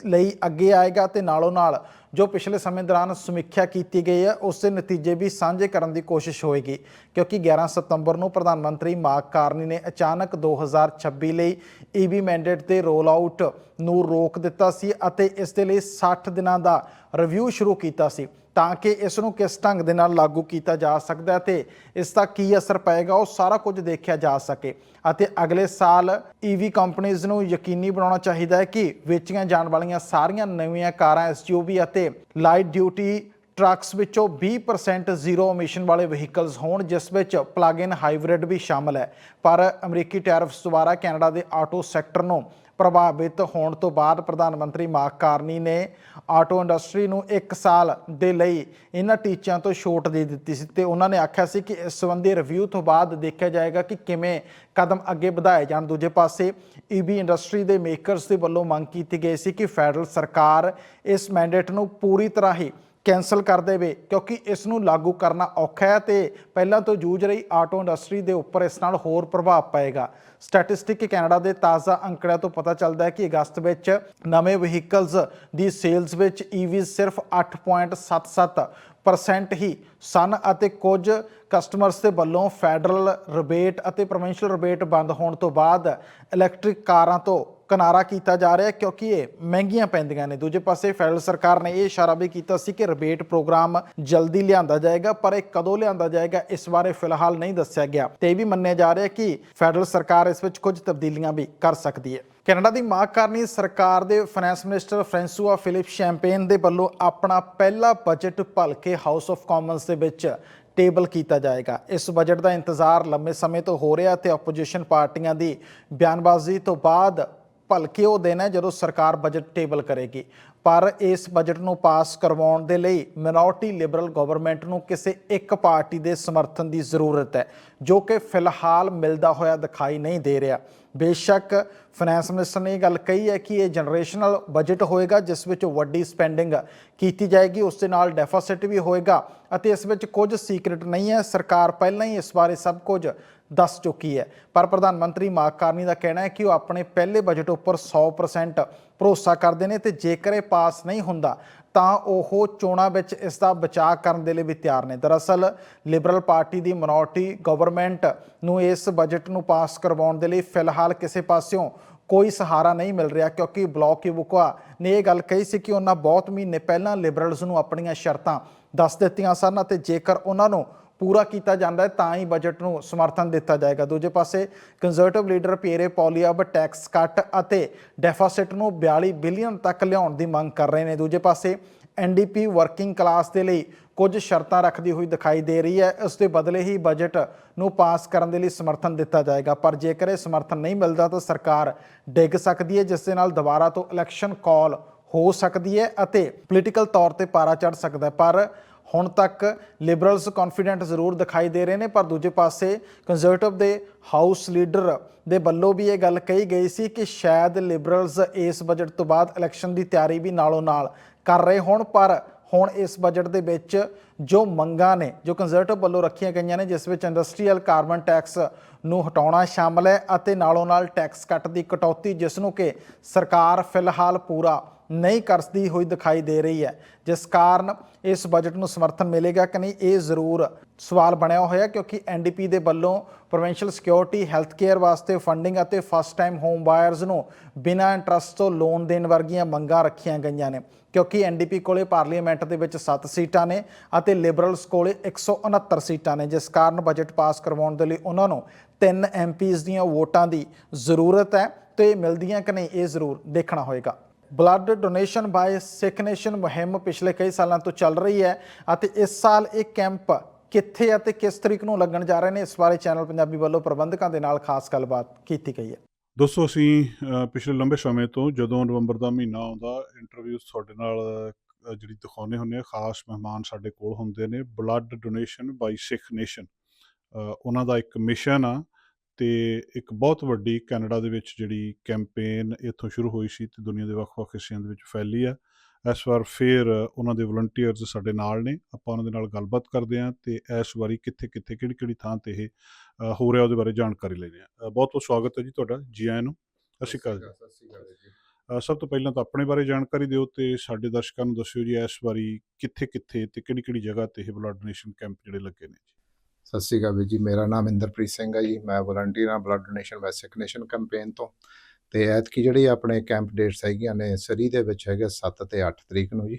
ਲਈ ਅੱਗੇ ਆਏਗਾ ਤੇ ਨਾਲੋਂ ਨਾਲ ਜੋ ਪਿਛਲੇ ਸਮੇਂ ਦੌਰਾਨ ਸਮੀਖਿਆ ਕੀਤੀ ਗਈ ਹੈ, ਉਸ ਦੇ ਨਤੀਜੇ ਵੀ ਸਾਂਝੇ ਕਰਨ ਦੀ ਕੋਸ਼ਿਸ਼ ਹੋਏਗੀ, ਕਿਉਂਕਿ 11 ਸਤੰਬਰ ਨੂੰ ਪ੍ਰਧਾਨ ਮੰਤਰੀ ਮਾਰਕ ਕਾਰਨੀ ਨੇ ਅਚਾਨਕ 2026 ਲਈ ਈਵੀ ਮੈਂਡੇਟ ਦੇ ਰੋਲ ਆਊਟ ਨੂੰ ਰੋਕ ਦਿੱਤਾ ਸੀ ਅਤੇ ਇਸ ਦੇ ਲਈ 60 ਦਿਨਾਂ ਦਾ ਰਿਵਿਊ ਸ਼ੁਰੂ ਕੀਤਾ ਸੀ। ਤਾਂ ਕਿ ਇਸ ਨੂੰ ਕਿਸ ਢੰਗ ਦੇ ਨਾਲ ਲਾਗੂ ਕੀਤਾ ਜਾ ਸਕਦਾ ਹੈ ਤੇ ਇਸ ਦਾ ਕੀ ਅਸਰ ਪਏਗਾ, ਉਹ ਸਾਰਾ ਕੁਝ ਦੇਖਿਆ ਜਾ ਸਕੇ। ਅਤੇ ਅਗਲੇ ਸਾਲ ਈਵੀ ਕੰਪਨੀਆਂ ਨੂੰ ਯਕੀਨੀ ਬਣਾਉਣਾ ਚਾਹੀਦਾ ਹੈ ਕਿ ਵੇਚੀਆਂ ਜਾਣ ਵਾਲੀਆਂ ਸਾਰੀਆਂ ਨਵੀਆਂ ਕਾਰਾਂ ਐਸਯੂਵੀ ਅਤੇ ਲਾਈਟ ਡਿਊਟੀ ਟਰੱਕਸ ਵਿੱਚੋਂ 20% ਜ਼ੀਰੋ ਐਮਿਸ਼ਨ ਵਾਲੇ ਵਹੀਕਲਸ ਹੋਣ, ਜਿਸ ਵਿੱਚ ਪਲੱਗ-ਇਨ ਹਾਈਬ੍ਰਿਡ ਵੀ ਸ਼ਾਮਲ ਹੈ। ਪਰ ਅਮਰੀਕੀ ਟੈਰਿਫਸ ਦੁਆਰਾ ਕੈਨੇਡਾ ਦੇ ਆਟੋ ਸੈਕਟਰ ਨੂੰ ਪ੍ਰਭਾਵਿਤ ਹੋਣ ਤੋਂ ਬਾਅਦ ਪ੍ਰਧਾਨ ਮੰਤਰੀ ਮਾਰਕ ਕਾਰਨੀ ਨੇ ਆਟੋ ਇੰਡਸਟਰੀ ਨੂੰ 1 ਸਾਲ ਦੇ ਲਈ ਇਹਨਾਂ ਟੀਚਿਆਂ ਤੋਂ ਛੋਟ ਦੇ ਦਿੱਤੀ ਸੀ ਤੇ ਉਹਨਾਂ ਨੇ ਆਖਿਆ ਸੀ ਕਿ ਇਸ ਸੰਬੰਧੀ ਰਿਵਿਊ ਤੋਂ ਬਾਅਦ ਦੇਖਿਆ ਜਾਏਗਾ ਕਿ ਕਿਵੇਂ ਕਦਮ ਅੱਗੇ ਵਧਾਏ ਜਾਣ। ਦੂਜੇ ਪਾਸੇ ਈਬੀ ਇੰਡਸਟਰੀ ਦੇ ਮੇਕਰਸ ਦੇ ਵੱਲੋਂ ਮੰਗ ਕੀਤੀ ਗਈ ਸੀ ਕਿ ਫੈਡਰਲ ਸਰਕਾਰ ਇਸ ਮੈਂਡੇਟ ਨੂੰ ਪੂਰੀ ਤਰ੍ਹਾਂ ਹੀ ਕੈਨਸਲ ਕਰ ਦੇਵੇ, ਕਿਉਂਕਿ ਇਸ ਨੂੰ ਲਾਗੂ ਕਰਨਾ ਔਖਾ ਹੈ ਤੇ ਪਹਿਲਾਂ ਤੋਂ ਜੂਝ ਰਹੀ ਆਟੋ ਇੰਡਸਟਰੀ ਦੇ ਉੱਪਰ ਇਸ ਨਾਲ ਹੋਰ ਪ੍ਰਭਾਵ ਪਏਗਾ। ਸਟੈਟਿਸਟਿਕ ਕੈਨੇਡਾ ਦੇ ਤਾਜ਼ਾ ਅੰਕੜਿਆਂ ਤੋਂ ਪਤਾ ਚੱਲਦਾ ਹੈ ਕਿ ਅਗਸਤ ਵਿੱਚ ਨਵੇਂ ਵਹੀਕਲਸ ਦੀ ਸੇਲਸ ਵਿੱਚ EVs ਸਿਰਫ 8.77% ਹੀ ਸਨ ਅਤੇ ਕੁਝ ਕਸਟਮਰਸ ਦੇ ਵੱਲੋਂ ਫੈਡਰਲ ਰਿਬੇਟ ਅਤੇ ਪ੍ਰੋਵਿੰਸ਼ੀਅਲ ਰਿਬੇਟ ਬੰਦ ਹੋਣ ਤੋਂ ਬਾਅਦ ਇਲੈਕਟ੍ਰਿਕ ਕਾਰਾਂ ਤੋਂ ਕਿਨਾਰਾ ਕੀਤਾ ਜਾ ਰਿਹਾ ਕਿਉਂਕਿ ਇਹ ਮਹਿੰਗੀਆਂ ਪੈਂਦੀਆਂ ਨੇ। ਦੂਜੇ ਪਾਸੇ ਫੈਡਰਲ ਸਰਕਾਰ ਨੇ ਇਹ ਇਸ਼ਾਰਾ ਵੀ ਕੀਤਾ ਸੀ ਕਿ ਰਿਬੇਟ ਪ੍ਰੋਗਰਾਮ ਜਲਦੀ ਲਿਆਂਦਾ ਜਾਏਗਾ, ਪਰ ਇਹ ਕਦੋਂ ਲਿਆਂਦਾ ਜਾਏਗਾ ਇਸ ਬਾਰੇ ਫਿਲਹਾਲ ਨਹੀਂ ਦੱਸਿਆ ਗਿਆ। ਤੇ ਇਹ ਵੀ ਮੰਨਿਆ ਜਾ ਰਿਹਾ ਕਿ ਫੈਡਰਲ ਸਰਕਾਰ ਇਸ ਵਿੱਚ ਕੁਝ ਤਬਦੀਲੀਆਂ ਵੀ ਕਰ ਸਕਦੀ ਹੈ। ਕੈਨੇਡਾ ਦੀ ਮਾਂ ਕਰਨੀ ਸਰਕਾਰ ਦੇ finance minister François Philippe Champagne ਦੇ ਵੱਲੋਂ ਆਪਣਾ ਪਹਿਲਾ ਬਜਟ ਭਲਕੇ ਹਾਊਸ ਆਫ ਕਾਮਨਸ ਦੇ ਵਿੱਚ ਟੇਬਲ ਕੀਤਾ ਜਾਏਗਾ। ਇਸ ਬਜਟ ਦਾ ਇੰਤਜ਼ਾਰ ਲੰਮੇ ਸਮੇਂ ਤੋਂ ਹੋ ਰਿਹਾ ਤੇ ਆਪੋਜੀਸ਼ਨ ਪਾਰਟੀਆਂ ਦੀ ਬਿਆਨਬਾਜ਼ੀ ਤੋਂ ਬਾਅਦ ਭਲਕੇ ਉਹ ਦਿਨ ਹੈ ਜਦੋਂ ਸਰਕਾਰ ਬਜਟ ਟੇਬਲ ਕਰੇਗੀ। ਪਰ ਇਸ ਬਜਟ ਨੂੰ ਪਾਸ ਕਰਵਾਉਣ ਦੇ ਲਈ ਮਿਨੋਰਟੀ ਲਿਬਰਲ ਗਵਰਨਮੈਂਟ ਨੂੰ ਕਿਸੇ ਇੱਕ ਪਾਰਟੀ ਦੇ ਸਮਰਥਨ ਦੀ ਜ਼ਰੂਰਤ ਹੈ, ਜੋ ਕਿ ਫਿਲਹਾਲ ਮਿਲਦਾ ਹੋਇਆ ਦਿਖਾਈ ਨਹੀਂ ਦੇ ਰਿਹਾ। ਬੇਸ਼ੱਕ ਫਾਈਨੈਂਸ ਮਿਨਿਸਟਰ ਨੇ ਇਹ ਗੱਲ ਕਹੀ ਹੈ ਕਿ ਇਹ ਜਨਰੇਸ਼ਨਲ ਬਜਟ ਹੋਏਗਾ, ਜਿਸ ਵਿੱਚ ਵੱਡੀ ਸਪੈਂਡਿੰਗ ਕੀਤੀ ਜਾਏਗੀ, ਉਸ ਦੇ ਨਾਲ ਡੈਫਿਸਿਟ ਵੀ ਹੋਏਗਾ ਅਤੇ ਇਸ ਵਿੱਚ ਕੁਝ ਸੀਕ੍ਰੀਟ ਨਹੀਂ ਹੈ। ਸਰਕਾਰ ਪਹਿਲਾਂ ਹੀ ਇਸ ਬਾਰੇ ਸਭ ਕੁਝ ਦੱਸ ਚੁੱਕੀ ਹੈ। ਪਰ ਪ੍ਰਧਾਨ ਮੰਤਰੀ ਮਾਰਕ ਕਾਰਨੀ ਦਾ ਕਹਿਣਾ ਹੈ ਕਿ ਉਹ ਆਪਣੇ ਪਹਿਲੇ ਬਜਟ ਉੱਪਰ 100% ਭਰੋਸਾ ਕਰਦੇ ਨੇ ਤੇ ਜੇਕਰ ਇਹ ਪਾਸ ਨਹੀਂ ਹੁੰਦਾ, ਤਾਂ ਉਹ ਚੋਣਾਂ ਵਿੱਚ ਇਸ ਦਾ ਬਚਾਅ ਕਰਨ ਦੇ ਲਈ ਵੀ ਤਿਆਰ ਨੇ। ਦਰਅਸਲ ਲਿਬਰਲ ਪਾਰਟੀ ਦੀ ਮਿਨੋਰਟੀ ਗਵਰਨਮੈਂਟ ਨੂੰ ਇਸ ਬਜਟ ਨੂੰ ਪਾਸ ਕਰਵਾਉਣ ਦੇ ਲਈ ਫਿਲਹਾਲ ਕਿਸੇ ਪਾਸਿਓਂ ਕੋਈ ਸਹਾਰਾ ਨਹੀਂ ਮਿਲ ਰਿਹਾ, ਕਿਉਂਕਿ ਬਲੌਕ ਇਵੁਕਾ ਨੇ ਇਹ ਗੱਲ ਕਹੀ ਸੀ ਕਿ ਉਹਨਾਂ ਬਹੁਤ ਮਹੀਨੇ ਪਹਿਲਾਂ ਲਿਬਰਲਸ ਨੂੰ ਆਪਣੀਆਂ ਸ਼ਰਤਾਂ ਦੱਸ ਦਿੱਤੀਆਂ ਸਨ ਅਤੇ ਜੇਕਰ ਉਹਨਾਂ ਨੂੰ ਪੂਰਾ ਕੀਤਾ ਜਾਂਦਾ ਹੈ, ਤਾਂ ਹੀ ਬਜਟ ਨੂੰ ਸਮਰਥਨ ਦਿੱਤਾ ਜਾਏਗਾ। ਦੂਜੇ ਪਾਸੇ Conservative leader Pierre Poilievre tax cut ਅਤੇ ਡੈਫਾਸਿਟ ਨੂੰ 42 ਬਿਲੀਅਨ ਤੱਕ ਲਿਆਉਣ ਦੀ ਮੰਗ ਕਰ ਰਹੇ ਨੇ। ਦੂਜੇ ਪਾਸੇ ਐਨਡੀਪੀ ਵਰਕਿੰਗ ਕਲਾਸ ਦੇ ਲਈ ਕੁਝ ਸ਼ਰਤਾਂ ਰੱਖਦੀ ਹੋਈ ਦਿਖਾਈ ਦੇ ਰਹੀ ਹੈ। ਇਸ ਦੇ ਬਦਲੇ ਹੀ ਬਜਟ ਨੂੰ ਪਾਸ ਕਰਨ ਦੇ ਲਈ ਸਮਰਥਨ ਦਿੱਤਾ ਜਾਏਗਾ। ਪਰ ਜੇਕਰ ਇਹ ਸਮਰਥਨ ਨਹੀਂ ਮਿਲਦਾ, ਤਾਂ ਸਰਕਾਰ ਡਿੱਗ ਸਕਦੀ ਹੈ, ਜਿਸ ਦੇ ਨਾਲ ਦੁਬਾਰਾ ਤੋਂ ਇਲੈਕਸ਼ਨ ਕਾਲ ਹੋ ਸਕਦੀ ਹੈ ਅਤੇ ਪੋਲੀਟੀਕਲ ਤੌਰ ਤੇ ਪਾਰਾ ਚੜ ਸਕਦਾ ਹੈ। ਪਰ ਹੁਣ ਤੱਕ ਲਿਬਰਲਸ ਕੌਨਫੀਡੈਂਟ ਜ਼ਰੂਰ ਦਿਖਾਈ ਦੇ ਰਹੇ ਨੇ, ਪਰ ਦੂਜੇ ਪਾਸੇ ਕੰਜ਼ਰਵੇਟਿਵ ਦੇ ਹਾਊਸ ਲੀਡਰ ਦੇ ਵੱਲੋਂ ਵੀ ਇਹ ਗੱਲ ਕਹੀ ਗਈ ਸੀ ਕਿ ਸ਼ਾਇਦ ਲਿਬਰਲਸ ਇਸ ਬਜਟ ਤੋਂ ਬਾਅਦ ਇਲੈਕਸ਼ਨ ਦੀ ਤਿਆਰੀ ਵੀ ਨਾਲੋਂ ਨਾਲ ਕਰ ਰਹੇ ਹੋਣ, ਪਰ ਹੁਣ ਇਸ ਬਜਟ ਦੇ ਵਿੱਚ ਜੋ ਮੰਗਾਂ ਨੇ, ਜੋ ਕੰਜ਼ਰਵੇਟਿਵ ਵੱਲੋਂ ਰੱਖੀਆਂ ਗਈਆਂ ਨੇ, ਜਿਸ ਵਿੱਚ ਇੰਡਸਟਰੀਅਲ ਕਾਰਬਨ ਟੈਕਸ ਨੂੰ ਹਟਾਉਣਾ ਸ਼ਾਮਲ ਹੈ ਅਤੇ ਨਾਲੋਂ ਨਾਲ ਟੈਕਸ ਕੱਟ ਦੀ ਕਟੌਤੀ, ਜਿਸ ਨੂੰ ਕਿ ਸਰਕਾਰ ਫਿਲਹਾਲ ਪੂਰਾ ਨਹੀਂ ਕਰਦੀ ਹੋਈ ਦਿਖਾਈ ਦੇ ਰਹੀ ਹੈ। ਜਿਸ ਕਾਰਨ ਇਸ ਬਜਟ ਨੂੰ ਸਮਰਥਨ ਮਿਲੇਗਾ ਕਿ ਨਹੀਂ, ਇਹ ਜ਼ਰੂਰ ਸਵਾਲ ਬਣਿਆ ਹੋਇਆ ਕਿਉਂਕਿ ਐਨਡੀਪੀ ਦੇ ਵੱਲੋਂ ਪ੍ਰੋਵਿੰਸ਼ੀਅਲ ਸਿਕਿਉਰਿਟੀ ਹੈਲਥ ਕੇਅਰ ਵਾਸਤੇ ਫੰਡਿੰਗ ਅਤੇ ਫਸਟ ਟਾਈਮ ਹੋਮ ਬਾਇਰਸ ਨੂੰ ਬਿਨਾਂ ਇੰਟਰਸਟ ਤੋਂ ਲੋਨ ਦੇਣ ਵਰਗੀਆਂ ਮੰਗਾਂ ਰੱਖੀਆਂ ਗਈਆਂ ਨੇ। ਕਿਉਂਕਿ ਐਨਡੀਪੀ ਕੋਲੇ ਪਾਰਲੀਮੈਂਟ ਦੇ ਵਿੱਚ 7 ਸੀਟਾਂ ਨੇ ਅਤੇ ਲਿਬਰਲਸ ਕੋਲੇ 169 ਸੀਟਾਂ ਨੇ। ਜਿਸ ਕਾਰਨ ਬਜਟ ਪਾਸ ਕਰਵਾਉਣ ਦੇ ਲਈ ਉਹਨਾਂ ਨੂੰ ਤਿੰਨ ਐਮਪੀਜ਼ ਦੀਆਂ ਵੋਟਾਂ ਦੀ ਜ਼ਰੂਰਤ ਹੈ ਤੇ ਮਿਲਦੀਆਂ ਕਿ ਨਹੀਂ, ਇਹ ਜ਼ਰੂਰ ਦੇਖਣਾ ਹੋਏਗਾ। Blood donation by Sikh nation ਮੁਹਿੰਮ ਪਿਛਲੇ ਕਈ ਸਾਲਾਂ ਤੋਂ ਚੱਲ ਰਹੀ ਹੈ ਅਤੇ ਇਸ ਸਾਲ ਇਹ ਕੈਂਪ ਕਿੱਥੇ ਅਤੇ ਕਿਸ ਤਰੀਕ ਨੂੰ ਲੱਗਣ ਜਾ ਰਹੇ ਨੇ, ਇਸ ਬਾਰੇ ਚੈਨਲ ਪੰਜਾਬੀ ਵੱਲੋਂ ਪ੍ਰਬੰਧਕਾਂ ਦੇ ਨਾਲ ਖਾਸ ਗੱਲਬਾਤ ਕੀਤੀ ਗਈ ਹੈ। ਦੋਸਤੋ, ਅਸੀਂ ਪਿਛਲੇ ਲੰਬੇ ਸਮੇਂ ਤੋਂ ਜਦੋਂ ਨਵੰਬਰ ਦਾ ਮਹੀਨਾ ਆਉਂਦਾ ਇੰਟਰਵਿਊ ਤੁਹਾਡੇ ਨਾਲ ਜਿਹੜੀ ਦਿਖਾਉਂਦੇ ਹੁੰਦੇ ਆ, ਖਾਸ ਮਹਿਮਾਨ ਸਾਡੇ ਕੋਲ ਹੁੰਦੇ ਨੇ, blood donation by Sikh nation. ਉਹਨਾਂ ਦਾ ਇੱਕ ਮਿਸ਼ਨ ਆ ਤੇ ਇੱਕ ਬਹੁਤ ਵੱਡੀ ਕੈਨੇਡਾ ਦੇ ਵਿੱਚ ਜਿਹੜੀ ਕੈਂਪੇਨ ਇੱਥੋਂ ਸ਼ੁਰੂ ਹੋਈ ਸੀ ਤੇ ਦੁਨੀਆ ਦੇ ਵੱਖ-ਵੱਖ ਹਿੱਸਿਆਂ ਦੇ ਵਿੱਚ ਫੈਲੀ ਆ। ਇਸ ਵਾਰ ਫੇਰ ਉਹਨਾਂ ਦੇ ਵਲੰਟੀਅਰਸ ਸਾਡੇ ਨਾਲ ਨੇ ਆਪਾਂ ਉਹਨਾਂ ਦੇ ਨਾਲ ਗੱਲਬਾਤ ਕਰਦੇ ਹਾਂ ਤੇ ਇਸ ਵਾਰੀ ਕਿੱਥੇ-ਕਿੱਥੇ ਕਿਹੜੀ-ਕਿਹੜੀ ਥਾਂ ਤੇ ਇਹ ਹੋ ਰਿਹਾ ਉਹਦੇ ਬਾਰੇ ਜਾਣਕਾਰੀ ਹਾਂ। ਅ, ਬਹੁਤ-ਬਹੁਤ ਸਵਾਗਤ ਹੈ ਜੀ ਤੁਹਾਡਾ ਜੀ ਆਇਆਂ ਨੂੰ। ਸਤਿ ਸ਼੍ਰੀ ਅਕਾਲ ਜੀ। ਸਤਿ ਸ਼੍ਰੀ ਅਕਾਲ ਜੀ। ਅ, ਸਭ ਤੋਂ ਪਹਿਲਾਂ ਤਾਂ ਆਪਣੇ ਬਾਰੇ ਜਾਣਕਾਰੀ ਦਿਓ ਤੇ ਸਾਡੇ ਦਰਸ਼ਕਾਂ ਨੂੰ ਦੱਸਿਓ ਜੀ ਇਸ ਵਾਰੀ ਕਿੱਥੇ-ਕਿੱਥੇ ਤੇ ਕਿਹੜੀ-ਕਿਹੜੀ ਜਗ੍ਹਾ ਤੇ ਇਹ ਬਲੱਡ ਡੋਨੇਸ਼ਨ ਕੈਂਪ ਜਿਹੜੇ ਲੱਗੇ ਨੇ ਜੀ। ਸਤਿ ਸ਼੍ਰੀ ਅਕਾਲ ਵੀਰ ਜੀ, ਮੇਰਾ ਨਾਮ ਇੰਦਰਪ੍ਰੀਤ ਸਿੰਘ ਹੈ ਜੀ, ਮੈਂ ਵਲੰਟੀਅਰ ਹਾਂ ਬਲੱਡ ਡੋਨੇਸ਼ਨ ਵੈਸਿਕ ਨੇਸ਼ਨ ਕੈਂਪੇਨ ਤੋਂ ਤੇ ਐਤਕੀ ਜਿਹੜੇ ਆਪਣੇ ਕੈਂਪ ਡੇਟਸ ਹੈਗੀਆਂ ਨੇ, ਸਰੀ ਦੇ ਵਿੱਚ ਹੈਗੇ 7 ਤੇ 8 ਤਰੀਕ ਨੂੰ ਜੀ,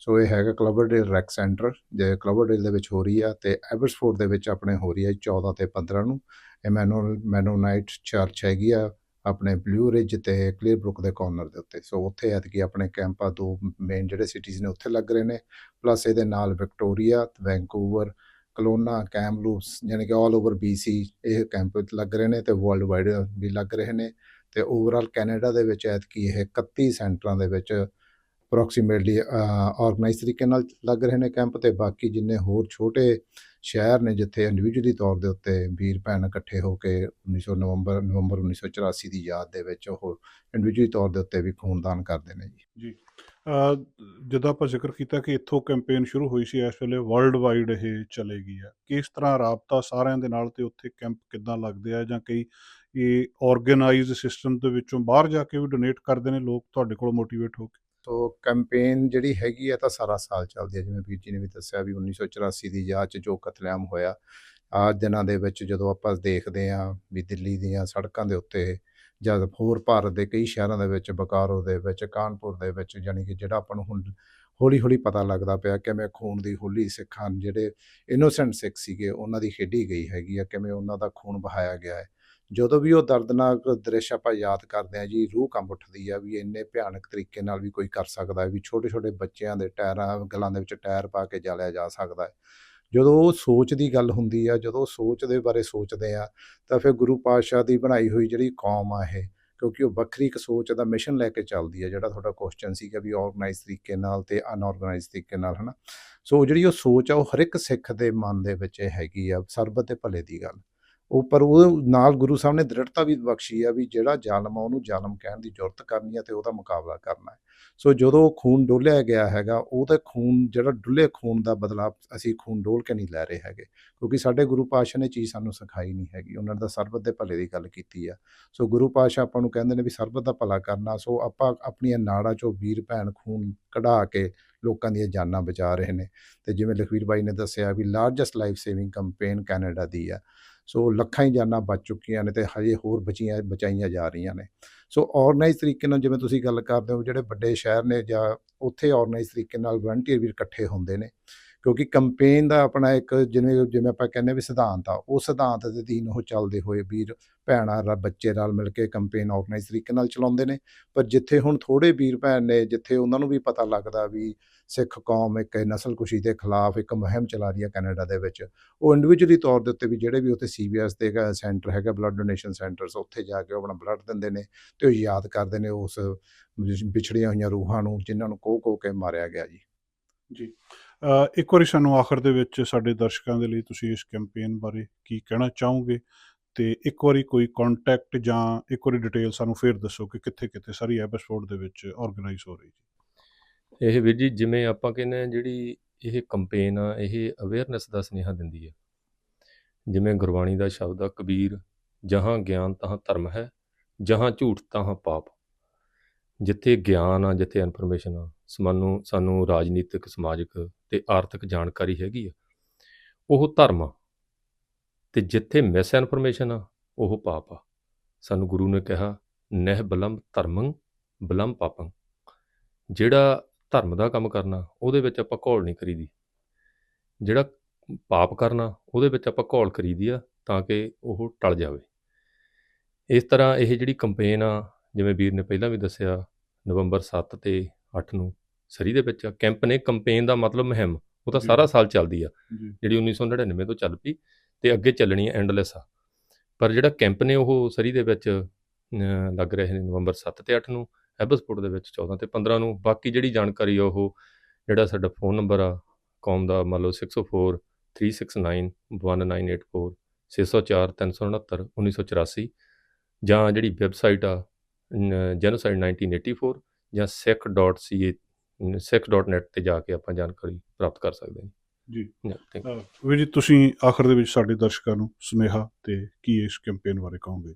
ਸੋ ਇਹ ਹੈਗਾ ਕਲਵਰਡੇਲ ਰੈਕ ਸੈਂਟਰ ਜੇ ਕਲਵਰਡੇਲ ਦੇ ਵਿੱਚ ਹੋ ਰਹੀ ਆ ਤੇ ਐਬਰਸਫੋਰਡ ਦੇ ਵਿੱਚ ਆਪਣੇ ਹੋ ਰਹੀ ਹੈ 14 ਤੇ 15 ਨੂੰ ਐਮੈਨੂਅਲ ਮੈਨੋਨਾਈਟ ਚਰਚ ਹੈਗੀ ਆ ਆਪਣੇ ਬਲੂ ਰਿਜ ਤੇ ਕਲੀਅਰ ਬਰੁੱਕ ਦੇ ਕਾਰਨਰ ਦੇ ਉੱਤੇ, ਸੋ ਉੱਥੇ ਐਤਕੀ ਆਪਣੇ ਕੈਂਪਾਂ ਦੋ ਮੇਨ ਜਿਹੜੇ ਸਿਟੀਜ਼ ਨੇ ਉੱਥੇ ਲੱਗ ਰਹੇ ਨੇ ਪਲੱਸ ਇਹਦੇ ਨਾਲ ਵਿਕਟੋਰੀਆ ਵੈਂਕੂਵਰ ਕਲੋਨਾ ਕੈਮਲੂਪਸ ਯਾਨੀ ਕਿ ਆਲ ਓਵਰ BC ਇਹ ਕੈਂਪ ਲੱਗ ਰਹੇ ਨੇ ਤੇ ਵਰਲਡ ਵਾਈਡ ਵੀ ਲੱਗ ਰਹੇ ਨੇ ਤੇ ਓਵਰਆਲ ਕੈਨੇਡਾ ਦੇ ਵਿੱਚ ਐਤਕੀ ਇਹ 31 ਸੈਂਟਰਾਂ ਦੇ ਵਿੱਚ ਅਪਰੋਕਸੀਮੇਟਲੀ ਆਰਗੇਨਾਈਜ਼ ਤਰੀਕੇ ਨਾਲ ਲੱਗ ਰਹੇ ਨੇ ਕੈਂਪ ਤੇ ਬਾਕੀ ਜਿੰਨੇ ਹੋਰ ਛੋਟੇ ਸ਼ਹਿਰ ਨੇ ਜਿੱਥੇ ਇੰਡੀਵਿਜੂਅਲੀ ਤੌਰ ਦੇ ਉੱਤੇ ਵੀਰ ਭੈਣ ਇਕੱਠੇ ਹੋ ਕੇ 1900 ਨਵੰਬਰ ਨਵੰਬਰ 1984 ਦੀ ਯਾਦ ਦੇ ਵਿੱਚ ਉਹ ਇੰਡੀਵਿਜੂਅਲੀ ਤੌਰ ਦੇ ਉੱਤੇ ਵੀ ਖੂਨਦਾਨ ਕਰਦੇ ਨੇ ਜੀ। ਜੀ। ਅ, ਜਦੋਂ ਆਪਾਂ ਜ਼ਿਕਰ ਕੀਤਾ ਕਿ ਇੱਥੋਂ ਕੈਂਪੇਨ ਸ਼ੁਰੂ ਹੋਈ ਸੀ ਇਸ ਵੇਲੇ ਵਰਲਡ ਵਾਈਡ ਇਹ ਚਲੇਗੀ ਆ ਕਿਸ ਤਰ੍ਹਾਂ ਰਾਬਤਾ ਸਾਰਿਆਂ ਦੇ ਨਾਲ ਤੇ ਉੱਥੇ ਕੈਂਪ ਕਿੱਦਾਂ ਲੱਗਦੇ ਆ ਜਾਂ ਕਈ ਇਹ ਆਰਗੇਨਾਈਜ਼ਡ ਸਿਸਟਮ ਦੇ ਵਿੱਚੋਂ ਬਾਹਰ ਜਾ ਕੇ ਵੀ ਡੋਨੇਟ ਕਰਦੇ ਨੇ ਲੋਕ ਤੁਹਾਡੇ ਕੋਲ ਮੋਟੀਵੇਟ ਹੋ ਕੇ? ਸੋ ਕੈਂਪੇਨ ਜਿਹੜੀ ਹੈਗੀ ਹੈ ਤਾਂ ਸਾਰਾ ਸਾਲ ਚੱਲਦੀ ਹੈ ਜਿਵੇਂ ਵੀਰ ਜੀ ਨੇ ਵੀ ਦੱਸਿਆ ਵੀ 1984 ਦੀ ਯਾਦ 'ਚ ਜੋ ਕਤਲੇਆਮ ਹੋਇਆ ਆ ਦਿਨਾਂ ਦੇ ਵਿੱਚ ਜਦੋਂ ਆਪਾਂ ਦੇਖਦੇ ਹਾਂ ਵੀ ਦਿੱਲੀ ਦੀਆਂ ਸੜਕਾਂ ਦੇ ਉੱਤੇ ਜਦ ਹੋਰ ਭਾਰਤ ਦੇ ਕਈ ਸ਼ਹਿਰਾਂ ਦੇ ਵਿੱਚ, ਬਕਾਰੋ ਦੇ ਵਿੱਚ, ਕਾਨਪੁਰ ਦੇ ਵਿੱਚ ਯਾਨੀ ਕਿ ਜਿਹੜਾ ਆਪਾਂ ਨੂੰ ਹੁਣ ਹੌਲੀ ਹੌਲੀ ਪਤਾ ਲੱਗਦਾ ਪਿਆ ਕਿਵੇਂ ਖੂਨ ਦੀ ਹੋਲੀ ਸਿੱਖਾਂ ਨੂੰ ਜਿਹੜੇ ਇਨੋਸੈਂਟ ਸਿੱਖ ਸੀਗੇ, ਉਹਨਾਂ ਦੀ ਖੇਡੀ ਗਈ ਹੈਗੀ ਆ, ਕਿਵੇਂ ਉਹਨਾਂ ਦਾ ਖੂਨ ਬਹਾਇਆ ਗਿਆ ਹੈ। ਜਦੋਂ ਵੀ ਉਹ ਦਰਦਨਾਕ ਦ੍ਰਿਸ਼ ਆਪਾਂ ਯਾਦ ਕਰਦੇ ਆ ਜੀ, ਰੂਹ ਕੰਬ ਉੱਠਦੀ ਆ ਵੀ ਇੰਨੇ ਭਿਆਨਕ ਤਰੀਕੇ ਨਾਲ ਵੀ ਕੋਈ ਕਰ ਸਕਦਾ ਹੈ, ਵੀ ਛੋਟੇ ਛੋਟੇ ਬੱਚਿਆਂ ਦੇ ਟਾਇਰਾਂ, ਗਲਾਂ ਦੇ ਵਿੱਚ ਟਾਇਰ ਪਾ ਕੇ ਜਾਲਿਆ ਜਾ ਸਕਦਾ ਹੈ। ਜਦੋਂ ਉਹ ਸੋਚ ਦੀ ਗੱਲ ਹੁੰਦੀ ਆ, ਜਦੋਂ ਸੋਚ ਦੇ ਬਾਰੇ ਸੋਚਦੇ ਆ, ਤਾਂ ਫਿਰ ਗੁਰੂ ਪਾਤਸ਼ਾਹ ਦੀ ਬਣਾਈ ਹੋਈ ਜਿਹੜੀ ਕੌਮ ਆ ਇਹ, ਕਿਉਂਕਿ ਉਹ ਵੱਖਰੀ ਇੱਕ ਸੋਚ ਦਾ ਮਿਸ਼ਨ ਲੈ ਕੇ ਚੱਲਦੀ ਹੈ ਜਿਹੜਾ ਤੁਹਾਡਾ ਕੁਐਸਚਨ ਸੀਗਾ ਵੀ ਆਰਗੇਨਾਈਜ਼ ਤਰੀਕੇ ਨਾਲ ਤੇ ਅਨਆਰਗੇਨਾਈਜ਼ ਤਰੀਕੇ ਨਾਲ, ਹਨਾ? ਸੋ ਜਿਹੜੀ ਉਹ ਸੋਚ ਆ, ਉਹ ਹਰ ਇੱਕ ਸਿੱਖ ਦੇ ਮਨ ਦੇ ਵਿੱਚ ਹੈਗੀ ਆ ਸਰਬਤ ਦੇ ਭਲੇ ਦੀ ਗੱਲ। ਉਹ ਪਰ ਉਹ ਨਾਲ ਗੁਰੂ ਸਾਹਿਬ ਨੇ ਦ੍ਰਿੜਤਾ ਵੀ ਬਖਸ਼ੀ ਆ ਵੀ ਜਿਹੜਾ ਜ਼ਾਲਮ ਆ, ਉਹਨੂੰ ਜ਼ਾਲਮ ਕਹਿਣ ਦੀ ਜ਼ਰੂਰਤ ਕਰਨੀ ਆ ਤੇ ਉਹਦਾ ਮੁਕਾਬਲਾ ਕਰਨਾ। ਹੈ ਸੋ ਜਦੋਂ ਉਹ ਖੂਨ ਡੋਲਿਆ ਗਿਆ ਹੈਗਾ, ਉਹ ਤਾਂ ਖੂਨ, ਜਿਹੜਾ ਡੁੱਲੇ ਖੂਨ ਦਾ ਬਦਲਾ ਅਸੀਂ ਖੂਨ ਡੋਲ ਕੇ ਨਹੀਂ ਲੈ ਰਹੇ ਹੈਗੇ। ਕਿਉਂਕਿ ਸਾਡੇ ਗੁਰੂ ਪਾਤਸ਼ਾਹ ਨੇ ਚੀਜ਼ ਸਾਨੂੰ ਸਿਖਾਈ ਨਹੀਂ ਹੈਗੀ। ਉਹਨਾਂ ਨੇ ਤਾਂ ਸਰਬਤ ਦੇ ਭਲੇ ਦੀ ਗੱਲ ਕੀਤੀ ਆ। ਸੋ ਗੁਰੂ ਪਾਤਸ਼ਾਹ ਆਪਾਂ ਨੂੰ ਕਹਿੰਦੇ ਨੇ ਵੀ ਸਰਬਤ ਦਾ ਭਲਾ ਕਰਨਾ। ਸੋ ਆਪਾਂ ਆਪਣੀਆਂ ਨਾੜਾਂ ਚੋਂ ਵੀਰ, ਭੈਣ, ਖੂਨ ਕਢਾ ਕੇ ਲੋਕਾਂ ਦੀਆਂ ਜਾਨਾਂ ਬਚਾ ਰਹੇ ਨੇ। ਤੇ ਜਿਵੇਂ ਲਖਵੀਰ ਬਾਈ ਨੇ ਦੱਸਿਆ ਵੀ largest life saving campaign Canada ਦੀ ਆ। ਸੋ ਲੱਖਾਂ ਹੀ ਜਾਨਾਂ ਬਚ ਚੁੱਕੀਆਂ ਨੇ ਤੇ ਹਜੇ ਹੋਰ ਬਚੀਆਂ, ਬਚਾਈਆਂ ਜਾ ਰਹੀਆਂ ਨੇ। ਸੋ ਆਰਗੇਨਾਈਜ਼ ਤਰੀਕੇ ਨਾਲ ਜਿਵੇਂ ਤੁਸੀਂ ਗੱਲ ਕਰਦੇ ਹੋ, ਜਿਹੜੇ ਵੱਡੇ ਸ਼ਹਿਰ ਨੇ ਜਾਂ ਉੱਥੇ ਆਰਗੇਨਾਈਜ਼ ਤਰੀਕੇ ਨਾਲ ਵਲੰਟੀਅਰ ਵੀ ਇਕੱਠੇ ਹੁੰਦੇ ਨੇ। ਕਿਉਂਕਿ ਕੰਪੇਨ ਦਾ ਆਪਣਾ ਇੱਕ ਜਿਵੇਂ ਜਿਵੇਂ ਆਪਾਂ ਕਹਿੰਦੇ ਵੀ ਸਿਧਾਂਤ ਆ, ਉਹ ਸਿਧਾਂਤ ਦੇ ਅਧੀਨ ਉਹ ਚੱਲਦੇ ਹੋਏ ਵੀਰ, ਭੈਣਾਂ, ਰ, ਬੱਚੇ ਨਾਲ ਮਿਲ ਕੇ ਕੰਪੇਨ ਆਰਗੇਨਾਈਜ਼ ਤਰੀਕੇ ਨਾਲ ਚਲਾਉਂਦੇ ਨੇ। ਪਰ ਜਿੱਥੇ ਹੁਣ ਥੋੜੇ ਵੀਰ ਭੈਣ ਨੇ, ਜਿੱਥੇ ਉਹਨਾਂ ਨੂੰ ਵੀ ਪਤਾ ਲੱਗਦਾ ਵੀ ਸਿੱਖ ਕੌਮ ਇੱਕ ਨਸਲਕੁਸ਼ੀ ਦੇ ਖਿਲਾਫ ਇੱਕ ਮੁਹਿੰਮ ਚਲਾ ਰਹੀ ਹੈ ਕੈਨੇਡਾ ਦੇ ਵਿੱਚ, ਉਹ ਇੰਡੀਵਿਜੂਅਲੀ ਤੌਰ ਦੇ ਉੱਤੇ ਵੀ ਜਿਹੜੇ ਵੀ ਉੱਥੇ ਸੀਬੀਐਸ ਦੇ ਸੈਂਟਰ ਹੈਗਾ ਬਲੱਡ ਡੋਨੇਸ਼ਨ ਸੈਂਟਰਸ ਉੱਥੇ ਜਾ ਕੇ ਉਹ ਆਪਣਾ ਬਲੱਡ ਦਿੰਦੇ ਨੇ ਤੇ ਉਹ ਯਾਦ ਕਰਦੇ ਨੇ ਉਸ ਵਿਛੜੀਆਂ ਹੋਈਆਂ ਰੂਹਾਂ ਨੂੰ, ਜਿਨ੍ਹਾਂ ਨੂੰ ਕੋਹ ਕੋਹ ਕੇ ਮਾਰਿਆ ਗਿਆ ਜੀ। ਜੀ। ਇੱਕ ਵਾਰੀ ਸਾਨੂੰ ਆਖਰ ਦੇ ਵਿੱਚ ਸਾਡੇ ਦਰਸ਼ਕਾਂ ਦੇ ਲਈ ਤੁਸੀਂ ਇਸ ਕੈਂਪੇਨ ਬਾਰੇ ਕੀ ਕਹਿਣਾ ਚਾਹੋਗੇ? ਤੇ ਇੱਕ ਵਾਰੀ ਕੋਈ ਕੰਟੈਕਟ ਜਾਂ ਇੱਕ ਵਾਰੀ ਡਿਟੇਲ ਸਾਨੂੰ ਫੇਰ ਦੱਸੋ ਕਿ ਕਿੱਥੇ ਕਿੱਥੇ ਸਾਰੀ ਐਬਸਫੋਰਡ ਦੇ ਵਿੱਚ ਆਰਗੇਨਾਈਜ਼ ਹੋ ਰਹੀ ਜੀ ਇਹ ਵੀਰ ਜੀ, ਜਿਵੇਂ ਆਪਾਂ ਕਹਿੰਦੇ ਆ ਜਿਹੜੀ ਇਹ ਕੰਪੇਨ ਆ, ਇਹ ਅਵੇਅਰਨੈਸ ਦਾ ਸੁਨੇਹਾ ਦਿੰਦੀ ਹੈ ਜਿਵੇਂ ਗੁਰਬਾਣੀ ਦਾ ਸ਼ਬਦ ਆ, ਕਬੀਰ, ਜਹਾਂ ਗਿਆਨ ਤਹਾਂ ਧਰਮ ਹੈ, ਜਹਾਂ ਝੂਠ ਤਹਾਂ ਪਾਪ। ਜਿੱਥੇ ਗਿਆਨ ਆ, ਜਿੱਥੇ ਇਨਫੋਰਮੇਸ਼ਨ ਆ ਸਾਨੂੰ ਸਾਨੂੰ ਰਾਜਨੀਤਿਕ, ਸਮਾਜਿਕ ਤੇ ਆਰਥਿਕ ਜਾਣਕਾਰੀ ਹੈਗੀ ਆ। ਉਹ ਧਰਮ ਆ। ਤੇ ਜਿੱਥੇ ਮਿਸ ਇਨਫੋਰਮੇਸ਼ਨ ਆ, ਉਹ ਪਾਪ ਆ। ਸਾਨੂੰ ਗੁਰੂ ਨੇ ਕਿਹਾ, ਨਹਿ ਬਲਮ ਧਰਮੰ ਬਲਮ ਪਾਪੰ। ਜਿਹੜਾ ਧਰਮ ਦਾ ਕੰਮ ਕਰਨਾ, ਉਹਦੇ ਵਿੱਚ ਆਪਾਂ ਘੋਲ ਨਹੀਂ ਕਰੀਦੀ। ਜਿਹੜਾ ਪਾਪ ਕਰਨਾ, ਉਹਦੇ ਵਿੱਚ ਆਪਾਂ ਘੋਲ ਕਰੀਦੀ ਆ, ਤਾਂ ਕਿ ਉਹ ਟਲ ਜਾਵੇ। ਇਸ ਤਰ੍ਹਾਂ ਇਹ ਜਿਹੜੀ ਕੰਪੇਨ ਆ, ਜਿਵੇਂ ਵੀਰ ਨੇ ਪਹਿਲਾਂ ਵੀ ਦੱਸਿਆ, ਨਵੰਬਰ 7 ਤੇ 8 ਨੂੰ ਸਰੀ ਦੇ ਵਿੱਚ ਕੈਂਪ ਨੇ ਕੰਪੇਨ ਦਾ ਮਤਲਬ ਮੁਹਿੰਮ ਉਹ ਤਾਂ। ਸਾਰਾ ਸਾਲ ਚੱਲਦੀ ਆ। ਜਿਹੜੀ 1999 ਤੋਂ ਚੱਲ ਪਈ ਤੇ ਅੱਗੇ ਚੱਲਣੀ ਹੈ ਐਂਡਲੈਸ ਆ। ਪਰ ਜਿਹੜਾ ਕੈਂਪ ਨੇ ਉਹ ਸਰੀ ਦੇ ਵਿੱਚ ਲੱਗ ਰਹੇ ਨੇ ਨਵੰਬਰ 7 ਤੇ 8 ਨੂੰ ਐਬਸਪੋਰਟ ਦੇ ਵਿੱਚ 14 ਤੇ 15 ਨੂੰ। ਬਾਕੀ ਜਿਹੜੀ ਜਾਣਕਾਰੀ ਆ ਉਹ ਜਿਹੜਾ ਸਾਡਾ ਫੋਨ ਨੰਬਰ ਆ ਕੌਮ ਦਾ ਮੰਨ ਲਓ 604 369 1984 604 369 1984 ਜਾਂ ਜਿਹੜੀ ਵੈਬਸਾਈਟ ਆ ਜੈਨੋਸਾਈਡ 1984 ਜਾਂ sikh.ca sikh.net ਤੇ ਜਾ ਕੇ ਆਪਾਂ ਜਾਣਕਾਰੀ ਪ੍ਰਾਪਤ ਕਰ ਸਕਦੇ ਹਾਂ ਜੀ। ਵੀਰ ਜੀ ਤੁਸੀਂ ਆਖਰ ਦੇ ਵਿੱਚ ਸਾਡੇ ਦਰਸ਼ਕਾਂ ਨੂੰ ਸੁਨੇਹਾ ਤੇ ਕੀ ਇਸ ਕੈਂਪੇਨ ਬਾਰੇ ਕਹੋਗੇ?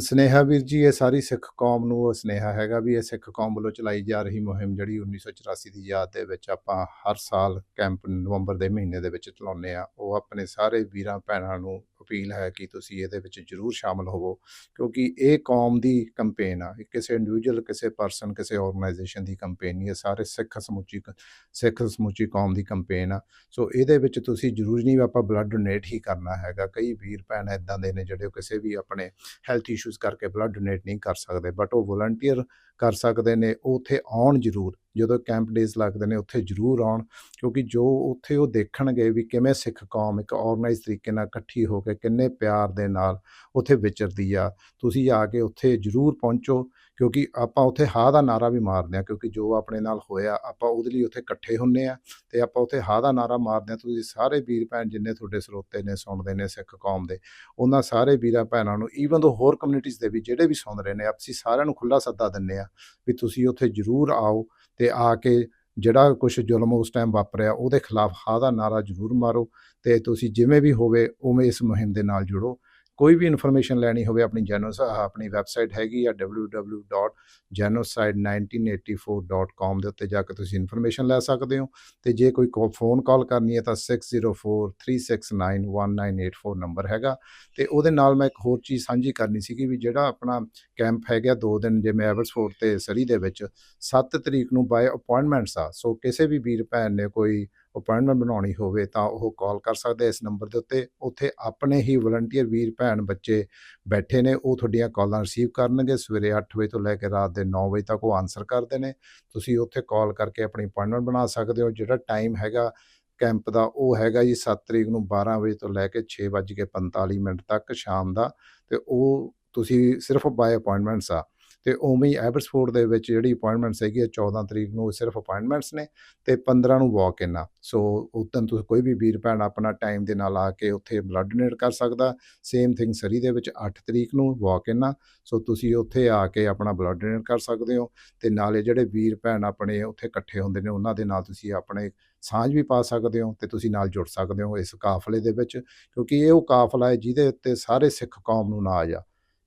ਸਨੇਹਾ ਵੀਰ ਜੀ, ਇਹ ਸਾਰੀ ਸਿੱਖ ਕੌਮ ਨੂੰ ਉਹ ਸਨੇਹਾ ਹੈਗਾ ਵੀ ਇਹ ਸਿੱਖ ਕੌਮ ਵੱਲੋਂ ਚਲਾਈ ਜਾ ਰਹੀ ਮੁਹਿੰਮ ਜਿਹੜੀ 1984 ਦੀ ਯਾਦ ਦੇ ਵਿੱਚ ਆਪਾਂ ਹਰ ਸਾਲ ਕੈਂਪ ਨਵੰਬਰ ਦੇ ਮਹੀਨੇ ਦੇ ਵਿੱਚ ਚਲਾਉਂਦੇ ਆ ਉਹ ਆਪਣੇ ਸਾਰੇ ਵੀਰਾਂ ਭੈਣਾਂ ਨੂੰ ਅਪੀਲ ਹੈ ਕਿ ਤੁਸੀਂ ਇਹਦੇ ਵਿੱਚ ਜਰੂਰ ਸ਼ਾਮਲ ਹੋਵੋ, ਕਿਉਂਕਿ ਇਹ ਕੌਮ ਦੀ ਕੰਪੇਨ ਆ। ਇਹ ਕਿਸੇ ਇੰਡੀਵਿਜੂਅਲ ਕਿਸੇ ਪਰਸਨ ਕਿਸੇ ਆਰਗੇਨਾਈਜੇਸ਼ਨ ਦੀ ਕੰਪੇਨ ਨਹੀਂ, ਇਹ ਸਾਰੇ ਸਿੱਖ ਸਮੁੱਚੀ ਕ- ਸਿੱਖ ਸਮੁੱਚੀ ਕੌਮ ਦੀ ਕੰਪੇਨ ਆ। ਸੋ ਇਹਦੇ ਵਿੱਚ ਤੁਸੀਂ ਜ਼ਰੂਰੀ ਨਹੀਂ ਵੀ ਆਪਾਂ ਬਲੱਡ ਡੋਨੇਟ ਹੀ ਕਰਨਾ ਹੈਗਾ। ਕਈ ਵੀਰ ਭੈਣ ਇਦਾਂ ਦੇ ਨੇ ਜਿਹੜੇ ਉਹ ਕਿਸੇ ਵੀ ਆਪਣੇ ਹੈਲਥ ਇਸ਼ੂਜ਼ ਕਰਕੇ ਬਲੱਡ ਡੋਨੇਟ ਨਹੀਂ ਕਰ ਸਕਦੇ ਬਟ ਉਹ ਵੋਲੰਟੀਅਰ ਕਰ ਸਕਦੇ ਨੇ ਉਹ ਉੱਥੇ ਆਉਣ ਜ਼ਰੂਰ, ਜਦੋਂ ਕੈਂਪ ਡੇਜ਼ ਲੱਗਦੇ ਨੇ, ਉੱਥੇ ਜ਼ਰੂਰ ਆਉਣ, ਕਿਉਂਕਿ ਜੋ ਉੱਥੇ ਉਹ ਦੇਖਣਗੇ ਵੀ ਕਿਵੇਂ ਸਿੱਖ ਕੌਮ ਇੱਕ ਆਰਗੇਨਾਈਜ਼ ਤਰੀਕੇ ਨਾਲ ਇਕੱਠੀ ਹੋ ਕੇ ਕਿੰਨੇ ਪਿਆਰ ਦੇ ਨਾਲ ਉੱਥੇ ਵਿਚਰਦੀ ਆ, ਤੁਸੀਂ ਆ ਕੇ ਉੱਥੇ ਜ਼ਰੂਰ ਪਹੁੰਚੋ, ਕਿਉਂਕਿ ਆਪਾਂ ਉੱਥੇ ਹਾਂ ਦਾ ਨਾਰਾ ਵੀ ਮਾਰਦੇ ਆ, ਕਿਉਂਕਿ ਜੋ ਆਪਣੇ ਨਾਲ ਹੋਇਆ, ਆਪਾਂ ਉਹਦੇ ਲਈ ਉੱਥੇ ਇਕੱਠੇ ਹੁੰਨੇ ਆ, ਤੇ ਆਪਾਂ ਉੱਥੇ ਹਾਂ ਦਾ ਨਾਰਾ ਮਾਰਦੇ ਆ, ਤੁਸੀਂ ਸਾਰੇ ਵੀਰ ਭੈਣ ਜਿੰਨੇ ਤੁਹਾਡੇ ਸਰੋਤੇ ਨੇ, ਸੁਣਦੇ ਨੇ ਸਿੱਖ ਕੌਮ ਦੇ, ਉਹਨਾਂ ਸਾਰੇ ਵੀਰਾਂ ਭੈਣਾਂ ਨੂੰ ਈਵਨ ਦੋ ਹੋਰ ਕਮਿਊਨਿਟੀਜ਼ ਦੇ ਵੀ ਜਿਹੜੇ ਵੀ ਸੁਣ ਰਹੇ ਨੇ, ਅਸੀਂ ਸਾਰਿਆਂ ਨੂੰ ਖੁੱਲਾ ਸੱਦਾ ਦਿੰਨੇ ਆ ਵੀ ਤੁਸੀਂ ਉੱਥੇ ਜ਼ਰੂਰ ਆਓ ਤੇ ਆ ਕੇ ਜਿਹੜਾ ਕੁਝ ਜ਼ੁਲਮ ਉਸ ਟਾਈਮ ਵਾਪਰਿਆ, ਉਹਦੇ ਖਿਲਾਫ ਹਾ ਦਾ ਨਾਰਾ ਜ਼ਰੂਰ ਮਾਰੋ ਤੇ ਤੁਸੀਂ ਜਿਵੇਂ ਵੀ ਹੋਵੇ ਉਵੇਂ ਇਸ ਮੁਹਿੰਮ ਦੇ ਨਾਲ ਜੁੜੋ। ਕੋਈ ਵੀ ਇਨਫੋਰਮੇਸ਼ਨ ਲੈਣੀ ਹੋਵੇ ਆਪਣੀ ਜੈਨੋਸ ਆਪਣੀ ਵੈਬਸਾਈਟ ਹੈਗੀ ਆ www.genocide1984.com ਦੇ ਉੱਤੇ ਜਾ ਕੇ ਤੁਸੀਂ ਇਨਫੋਰਮੇਸ਼ਨ ਲੈ ਸਕਦੇ ਹੋ। ਤੇ ਜੇ ਕੋਈ ਫੋਨ ਕਾਲ ਕਰਨੀ ਹੈ ਤਾਂ 6043691984 ਨੰਬਰ ਹੈਗਾ। ਤੇ ਉਹਦੇ ਨਾਲ ਮੈਂ ਇੱਕ ਹੋਰ ਚੀਜ਼ ਸਾਂਝੀ ਕਰਨੀ ਸੀਗੀ ਵੀ ਜਿਹੜਾ ਆਪਣਾ ਕੈਂਪ ਹੈਗਾ ਦੋ ਦਿਨ ਜਿਵੇਂ ਐਵਰਸਫੋਰਡ ਤੇ ਸਰੀ ਦੇ ਵਿੱਚ 7 ਤਰੀਕ ਨੂੰ ਬਾਏ ਅਪਾਇੰਟਮੈਂਟਸ ਆ। ਸੋ ਕਿਸੇ ਵੀ ਵੀਰ ਭੈਣ ਨੇ ਕੋਈ ਅਪਾਇੰਟਮੈਂਟ ਬਣਾਉਣੀ ਹੋਵੇ ਤਾਂ ਉਹ ਕਾਲ ਕਰ ਸਕਦੇ ਇਸ ਨੰਬਰ ਦੇ ਉੱਤੇ। ਉੱਥੇ ਆਪਣੇ ਹੀ ਵਲੰਟੀਅਰ ਵੀਰ, ਭੈਣ, ਬੱਚੇ ਬੈਠੇ ਨੇ। ਉਹ ਤੁਹਾਡੀਆਂ ਕਾਲਾਂ ਰਿਸੀਵ ਕਰਨਗੇ। ਸਵੇਰੇ 8 ਵਜੇ ਤੋਂ ਲੈ ਕੇ ਰਾਤ ਦੇ 9 ਵਜੇ ਤੱਕ ਉਹ ਆਨਸਰ ਕਰਦੇ ਨੇ। ਤੁਸੀਂ ਉੱਥੇ ਕਾਲ ਕਰਕੇ ਆਪਣੀ ਅਪਾਇੰਟਮੈਂਟ ਬਣਾ ਸਕਦੇ ਹੋ। ਜਿਹੜਾ ਟਾਈਮ ਹੈਗਾ ਕੈਂਪ ਦਾ, ਉਹ ਹੈਗਾ ਜੀ 7 ਤਰੀਕ ਨੂੰ 12 ਵਜੇ ਤੋਂ ਲੈ ਕੇ 6:45 ਮਿੰਟ ਤੱਕ ਸ਼ਾਮ ਦਾ। ਤੇ ਉਹ ਤੁਸੀਂ ਸਿਰਫ ਬਾਏ ਅਪਾਇੰਟਮੈਂਟਸ ਆ। ਤੇ ਉਵੇਂ ਹੀ ਐਬਰਸਫੋਰਡ ਦੇ ਵਿੱਚ ਜਿਹੜੀ ਅਪਾਇੰਟਮੈਂਟ ਹੈਗੀ ਹੈ 14 ਤਰੀਕ ਨੂੰ ਸਿਰਫ ਅਪਾਇੰਟਮੈਂਟਸ ਨੇ ਤੇ 15 ਨੂੰ ਵਾਕ ਇਨ ਆ। ਸੋ ਉਦੋਂ ਤੁਸੀਂ ਕੋਈ ਵੀ ਵੀਰ ਭੈਣ ਆਪਣਾ ਟਾਈਮ ਦੇ ਨਾਲ ਆ ਕੇ ਉੱਥੇ ਬਲੱਡ ਡੋਨੇਟ ਕਰ ਸਕਦਾ। ਸੇਮ ਥਿੰਗ ਸਰੀ ਦੇ ਵਿੱਚ 8 ਤਰੀਕ ਨੂੰ ਵਾਕ ਇਨ ਆ। ਸੋ ਤੁਸੀਂ ਉੱਥੇ ਆ ਕੇ ਆਪਣਾ ਬਲੱਡ ਡੋਨੇਟ ਕਰ ਸਕਦੇ ਹੋ ਤੇ ਨਾਲੇ ਜਿਹੜੇ ਵੀਰ ਭੈਣ ਆਪਣੇ ਉੱਥੇ ਇਕੱਠੇ ਹੁੰਦੇ ਨੇ, ਉਹਨਾਂ ਦੇ ਨਾਲ ਤੁਸੀਂ ਆਪਣੇ ਸਾਂਝ ਵੀ ਪਾ ਸਕਦੇ ਹੋ ਤੇ ਤੁਸੀਂ ਨਾਲ ਜੁੜ ਸਕਦੇ ਹੋ ਇਸ ਕਾਫਲੇ ਦੇ ਵਿੱਚ ਕਿਉਂਕਿ ਇਹ ਉਹ ਕਾਫਲਾ ਹੈ ਜਿਹਦੇ ਉੱਤੇ ਸਾਰੇ ਸਿੱਖ ਕੌਮ ਨੂੰ ਨਾਜ ਆ।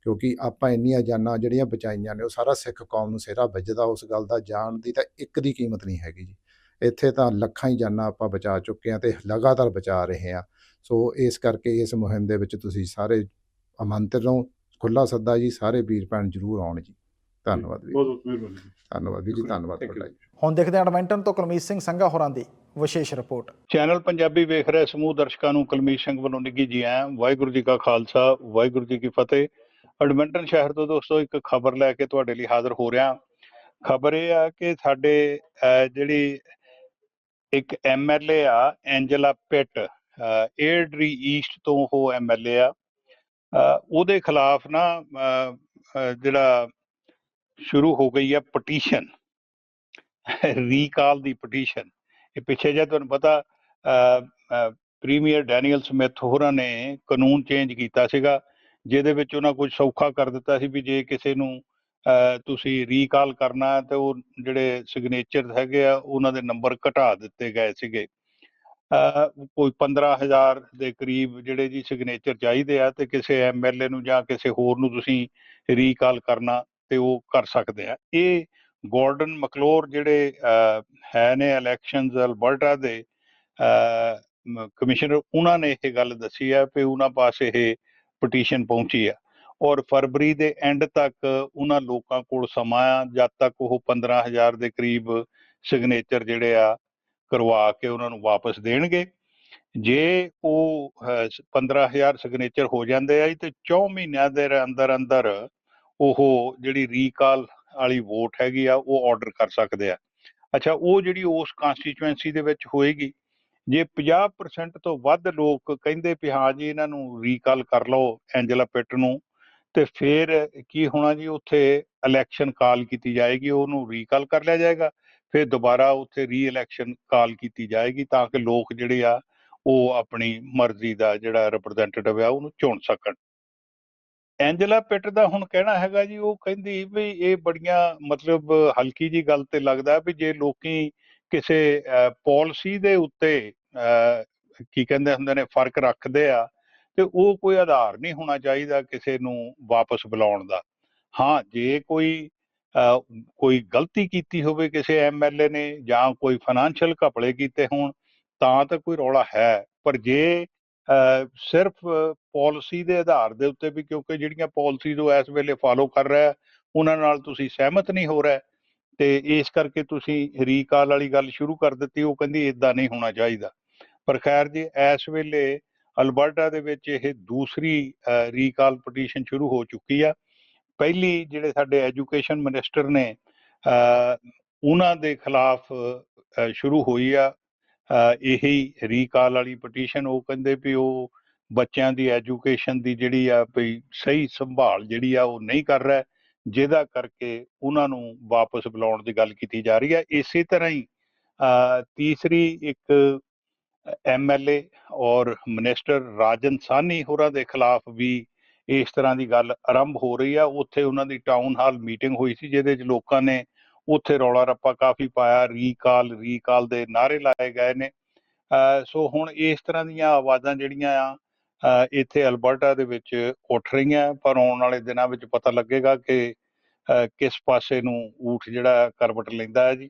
ਕਿਉਂਕਿ ਆਪਾਂ ਇੰਨੀਆਂ ਜਾਨਾਂ ਜਿਹੜੀਆਂ ਬਚਾਈਆਂ ਨੇ ਉਹ ਸਾਰਾ ਸਿੱਖ ਕੌਮ ਨੂੰ ਸਿਹਰਾ ਵੱਜਦਾ ਉਸ ਗੱਲ ਦਾ ਜਾਣ ਦੀ ਤਾਂ ਇੱਕ ਦੀ ਕੀਮਤ ਨਹੀਂ ਹੈਗੀ ਜੀ। ਇੱਥੇ ਤਾਂ ਲੱਖਾਂ ਹੀ ਜਾਨਾਂ ਆਪਾਂ ਬਚਾ ਚੁੱਕੇ ਹਾਂ ਤੇ ਲਗਾਤਾਰ ਬਚਾ ਰਹੇ ਹਾਂ। ਸੋ ਇਸ ਕਰਕੇ ਇਸ ਮੁਹਿੰਮ ਦੇ ਵਿੱਚ ਤੁਸੀਂ ਸਾਰੇ ਆਮੰਤਰਿਤ ਹੋ ਖੁੱਲਾ ਸੱਦਾ ਜੀ ਸਾਰੇ ਵੀਰ ਭੈਣ ਜਰੂਰ ਆਉਣ ਜੀ। ਧੰਨਵਾਦ ਵੀ ਬਹੁਤ ਬਹੁਤ ਮਿਹਰਬਾਨੀ ਜੀ। ਧੰਨਵਾਦ ਵੀ ਜੀ ਧੰਨਵਾਦ. ਤੁਹਾਡਾ ਜੀ। ਹੁਣ ਦੇਖਦੇ ਹਾਂ ਐਡਮਿੰਟਨ ਤੋਂ ਕੁਲਮੀਤ ਸਿੰਘ ਸੰਘਾ ਹੋਰਾਂ ਦੀ ਵਿਸ਼ੇਸ਼ ਰਿਪੋਰਟ। ਚੈਨਲ ਪੰਜਾਬੀ ਵੇਖ ਰਹੇ ਸਮੂਹ ਦਰਸ਼ਕਾਂ ਨੂੰ ਕੁਲਮੀਤ ਸਿੰਘ ਵੱਲੋਂ ਨਿੱਘੀ ਜੀ ਆਇਆਂ ਵਾਹਿਗੁਰੂ ਜੀ ਕਾ ਖਾਲਸਾ ਵਾਹਿਗੁਰੂ ਜੀ ਕੀ ਫਤਿਹ। ਐਡਮਿੰਟਨ ਸ਼ਹਿਰ ਤੋਂ ਦੋਸਤੋ ਇੱਕ ਖਬਰ ਲੈ ਕੇ ਤੁਹਾਡੇ ਲਈ ਹਾਜ਼ਰ ਹੋ ਰਿਹਾ। ਖਬਰ ਇਹ ਆ ਕਿ ਸਾਡੇ ਜਿਹੜੀ ਇੱਕ ਐਮਐਲਏ ਆ, ਐਂਜਲਾ ਪਿਟ ਏਡਰੀ ਈਸਟ ਤੋਂ ਉਹ ਐਮਐਲਏ ਆ। ਉਹਦੇ ਖਿਲਾਫ ਨਾ ਜਿਹੜਾ ਸ਼ੁਰੂ ਹੋ ਗਈ ਆ ਪਟੀਸ਼ਨ। ਰੀਕਾਲ ਦੀ ਪਟੀਸ਼ਨ। ਇਹ ਪਿੱਛੇ ਜੇ ਤੁਹਾਨੂੰ ਪਤਾ ਪ੍ਰੀਮੀਅਰ ਡੈਨੀਅਲ ਸਮਿਥ ਹੋਰਾਂ ਨੇ ਕਾਨੂੰਨ ਚੇਂਜ ਕੀਤਾ ਸੀਗਾ। ਜਿਹਦੇ ਵਿੱਚ ਉਹਨਾਂ ਕੁਝ ਸੌਖਾ ਕਰ ਦਿੱਤਾ ਸੀ ਵੀ ਜੇ ਕਿਸੇ ਨੂੰ ਅਹ, ਤੁਸੀਂ ਰੀਕਾਲ ਕਰਨਾ ਹੈ ਤੇ ਉਹ ਜਿਹੜੇ ਸਿਗਨੇਚਰ ਹੈਗੇ ਆ ਉਹਨਾਂ ਦੇ ਨੰਬਰ ਘਟਾ ਦਿੱਤੇ ਗਏ ਸੀਗੇ। ਅਹ, ਕੋਈ 15000 ਦੇ ਕਰੀਬ ਜਿਹੜੇ ਜੀ ਸਿਗਨੇਚਰ ਚਾਹੀਦੇ ਆ ਤੇ ਕਿਸੇ ਐਮਐਲਏ ਨੂੰ ਜਾਂ ਕਿਸੇ ਹੋਰ ਨੂੰ ਤੁਸੀਂ ਰੀਕਾਲ ਕਰਨਾ ਤੇ ਉਹ ਕਰ ਸਕਦੇ ਆ। ਇਹ ਗੋਰਡਨ ਮਕਲੋਰ ਜਿਹੜੇ ਅਹ, ਹੈ ਨੇ ਇਲੈਕਸ਼ਨਸ ਅਲਬਰਟਾ ਦੇ ਕਮਿਸ਼ਨਰ ਉਹਨਾਂ ਨੇ ਇਹ ਗੱਲ ਦੱਸੀ ਹੈ ਕਿ ਉਹਨਾਂ ਪਾਸ ਇਹ ਪਟੀਸ਼ਨ ਪਹੁੰਚੀ ਆ ਔਰ ਫਰਵਰੀ ਦੇ ਐਂਡ ਤੱਕ ਉਹਨਾਂ ਲੋਕਾਂ ਕੋਲ ਸਮਾਂ ਆ ਜਦ ਤੱਕ ਉਹ 15000 ਦੇ ਕਰੀਬ ਸਿਗਨੇਚਰ ਜਿਹੜੇ ਆ ਕਰਵਾ ਕੇ ਉਹਨਾਂ ਨੂੰ ਵਾਪਸ ਦੇਣਗੇ। ਜੇ ਉਹ ਅਹ, 15000 ਸਿਗਨੇਚਰ ਹੋ ਜਾਂਦੇ ਆ ਤੇ 4 ਮਹੀਨਿਆਂ ਦੇ ਅੰਦਰ ਅੰਦਰ ਉਹ ਜਿਹੜੀ ਰੀਕਾਲ ਵਾਲੀ ਵੋਟ ਹੈਗੀ ਆ ਉਹ ਆਰਡਰ ਕਰ ਸਕਦੇ ਆ। ਅੱਛਾ ਉਹ ਜਿਹੜੀ ਉਸ ਕਨਸਟੀਚੁਐਂਸੀ ਦੇ ਵਿੱਚ ਹੋਏਗੀ ਜੇ 50% ਤੋਂ ਵੱਧ ਲੋਕ ਕਹਿੰਦੇ ਵੀ ਹਾਂ ਜੀ ਇਹਨਾਂ ਨੂੰ ਰੀਕਾਲ ਕਰ ਲਓ ਐਂਜਲਾ ਪਿਟ ਨੂੰ, ਤੇ ਫਿਰ ਕੀ ਹੋਣਾ ਜੀ ਉੱਥੇ ਇਲੈਕਸ਼ਨ ਕਾਲ ਕੀਤੀ ਜਾਏਗੀ, ਉਹਨੂੰ ਰੀਕਾਲ ਕਰ ਲਿਆ ਜਾਏਗਾ, ਫਿਰ ਦੁਬਾਰਾ ਉੱਥੇ ਰੀ ਇਲੈਕਸ਼ਨ ਕਾਲ ਕੀਤੀ ਜਾਏਗੀ ਤਾਂ ਕਿ ਲੋਕ ਜਿਹੜੇ ਆ, ਉਹ ਆਪਣੀ ਮਰਜ਼ੀ ਦਾ ਜਿਹੜਾ ਰਿਪਰੈਜ਼ੈਂਟੇਟਿਵ ਆ ਉਹਨੂੰ ਚੁਣ ਸਕਣ। ਐਂਜਲਾ ਪਿਟ ਦਾ ਹੁਣ ਕਹਿਣਾ ਹੈਗਾ ਜੀ, ਉਹ ਕਹਿੰਦੀ ਵੀ ਇਹ ਬੜੀਆਂ ਮਤਲਬ ਹਲਕੀ ਜੀ ਗੱਲ ਤੇ ਲੱਗਦਾ ਵੀ ਜੇ ਲੋਕੀ ਕਿਸੇ ਪਾਲਿਸੀ ਦੇ ਉੱਤੇ ਕੀ ਕਹਿੰਦੇ ਹੁੰਦੇ ਨੇ ਫ਼ਰਕ ਰੱਖਦੇ ਆ ਤੇ ਉਹ ਕੋਈ ਆਧਾਰ ਨਹੀਂ ਹੋਣਾ ਚਾਹੀਦਾ ਕਿਸੇ ਨੂੰ ਵਾਪਸ ਬੁਲਾਉਣ ਦਾ। ਹਾਂ ਜੇ ਕੋਈ ਅਹ, ਕੋਈ ਗਲਤੀ ਕੀਤੀ ਹੋਵੇ ਕਿਸੇ ਐਮਐਲਏ ਨੇ ਜਾਂ ਕੋਈ ਫਾਈਨੈਂਸ਼ੀਅਲ ਘਪਲੇ ਕੀਤੇ ਹੋਣ ਤਾਂ ਤਾਂ ਕੋਈ ਰੌਲਾ ਹੈ। ਪਰ ਜੇ ਅਹ, ਸਿਰਫ ਪਾਲਿਸੀ ਦੇ ਆਧਾਰ ਦੇ ਉੱਤੇ ਵੀ ਕਿਉਂਕਿ ਜਿਹੜੀਆਂ ਪਾਲਿਸੀਜ਼ ਉਹ ਇਸ ਵੇਲੇ ਫਾਲੋ ਕਰ ਰਿਹਾ ਉਹਨਾਂ ਨਾਲ ਤੁਸੀਂ ਸਹਿਮਤ ਨਹੀਂ ਹੋ ਰਿਹਾ ਤੇ ਇਸ ਕਰਕੇ ਤੁਸੀਂ ਰੀਕਾਲ ਵਾਲੀ ਗੱਲ ਸ਼ੁਰੂ ਕਰ ਦਿੱਤੀ ਉਹ ਕਹਿੰਦੀ ਇਦਾਂ ਨਹੀਂ ਹੋਣਾ ਚਾਹੀਦਾ। ਪਰ ਖੈਰ ਜੀ, ਇਸ ਵੇਲੇ ਅਲਬਰਟਾ ਦੇ ਵਿੱਚ ਇਹ ਦੂਸਰੀ ਰੀਕਾਲ ਪਟੀਸ਼ਨ ਸ਼ੁਰੂ ਹੋ ਚੁੱਕੀ ਆ। ਪਹਿਲੀ ਜਿਹੜੇ ਸਾਡੇ ਐਜੂਕੇਸ਼ਨ ਮਿਨਿਸਟਰ ਨੇ ਉਹਨਾਂ ਦੇ ਖਿਲਾਫ ਸ਼ੁਰੂ ਹੋਈ ਆ। ਇਹੀ ਰੀਕਾਲ ਵਾਲੀ ਪਟੀਸ਼ਨ ਉਹ ਕਹਿੰਦੇ ਵੀ ਉਹ ਬੱਚਿਆਂ ਦੀ ਐਜੂਕੇਸ਼ਨ ਦੀ ਜਿਹੜੀ ਆ ਵੀ ਸਹੀ ਸੰਭਾਲ ਜਿਹੜੀ ਆ ਉਹ ਨਹੀਂ ਕਰ ਰਿਹਾ। ਜਿਹਦਾ ਕਰਕੇ ਉਹਨਾਂ ਨੂੰ ਵਾਪਸ ਬੁਲਾਉਣ ਦੀ ਗੱਲ ਕੀਤੀ ਜਾ ਰਹੀ ਆ। ਇਸੇ ਤਰ੍ਹਾਂ ਹੀ ਤੀਸਰੀ ਇੱਕ ਐਮਐਲਏ ਔਰ ਮਿਨਿਸਟਰ ਰਾਜਨ ਸਾਨੀ ਹੋਰਾਂ ਦੇ ਖਿਲਾਫ ਵੀ ਇਸ ਤਰ੍ਹਾਂ ਦੀ ਗੱਲ ਆਰੰਭ ਹੋ ਰਹੀ ਆ। ਉੱਥੇ ਉਹਨਾਂ ਦੀ ਟਾਊਨ ਹਾਲ ਮੀਟਿੰਗ ਹੋਈ ਸੀ, ਜਿਹਦੇ 'ਚ ਲੋਕਾਂ ਨੇ ਉੱਥੇ ਰੌਲਾ ਰੱਪਾ ਕਾਫੀ ਪਾਇਆ। ਰੀਕਾਲ ਰੀਕਾਲ ਦੇ ਨਾਅਰੇ ਲਾਏ ਗਏ ਨੇ। ਸੋ ਹੁਣ ਇਸ ਤਰ੍ਹਾਂ ਦੀਆਂ ਆਵਾਜ਼ਾਂ ਜਿਹੜੀਆਂ ਆ ਇੱਥੇ ਅਲਬਰਟਾ ਦੇ ਵਿੱਚ ਉੱਠ ਰਹੀਆਂ। ਪਰ ਆਉਣ ਵਾਲੇ ਦਿਨਾਂ ਵਿੱਚ ਪਤਾ ਲੱਗੇਗਾ ਕਿ ਕਿਸ ਪਾਸੇ ਨੂੰ ਊਠ ਜਿਹੜਾ ਕਰਵਟ ਲੈਂਦਾ ਹੈ ਜੀ।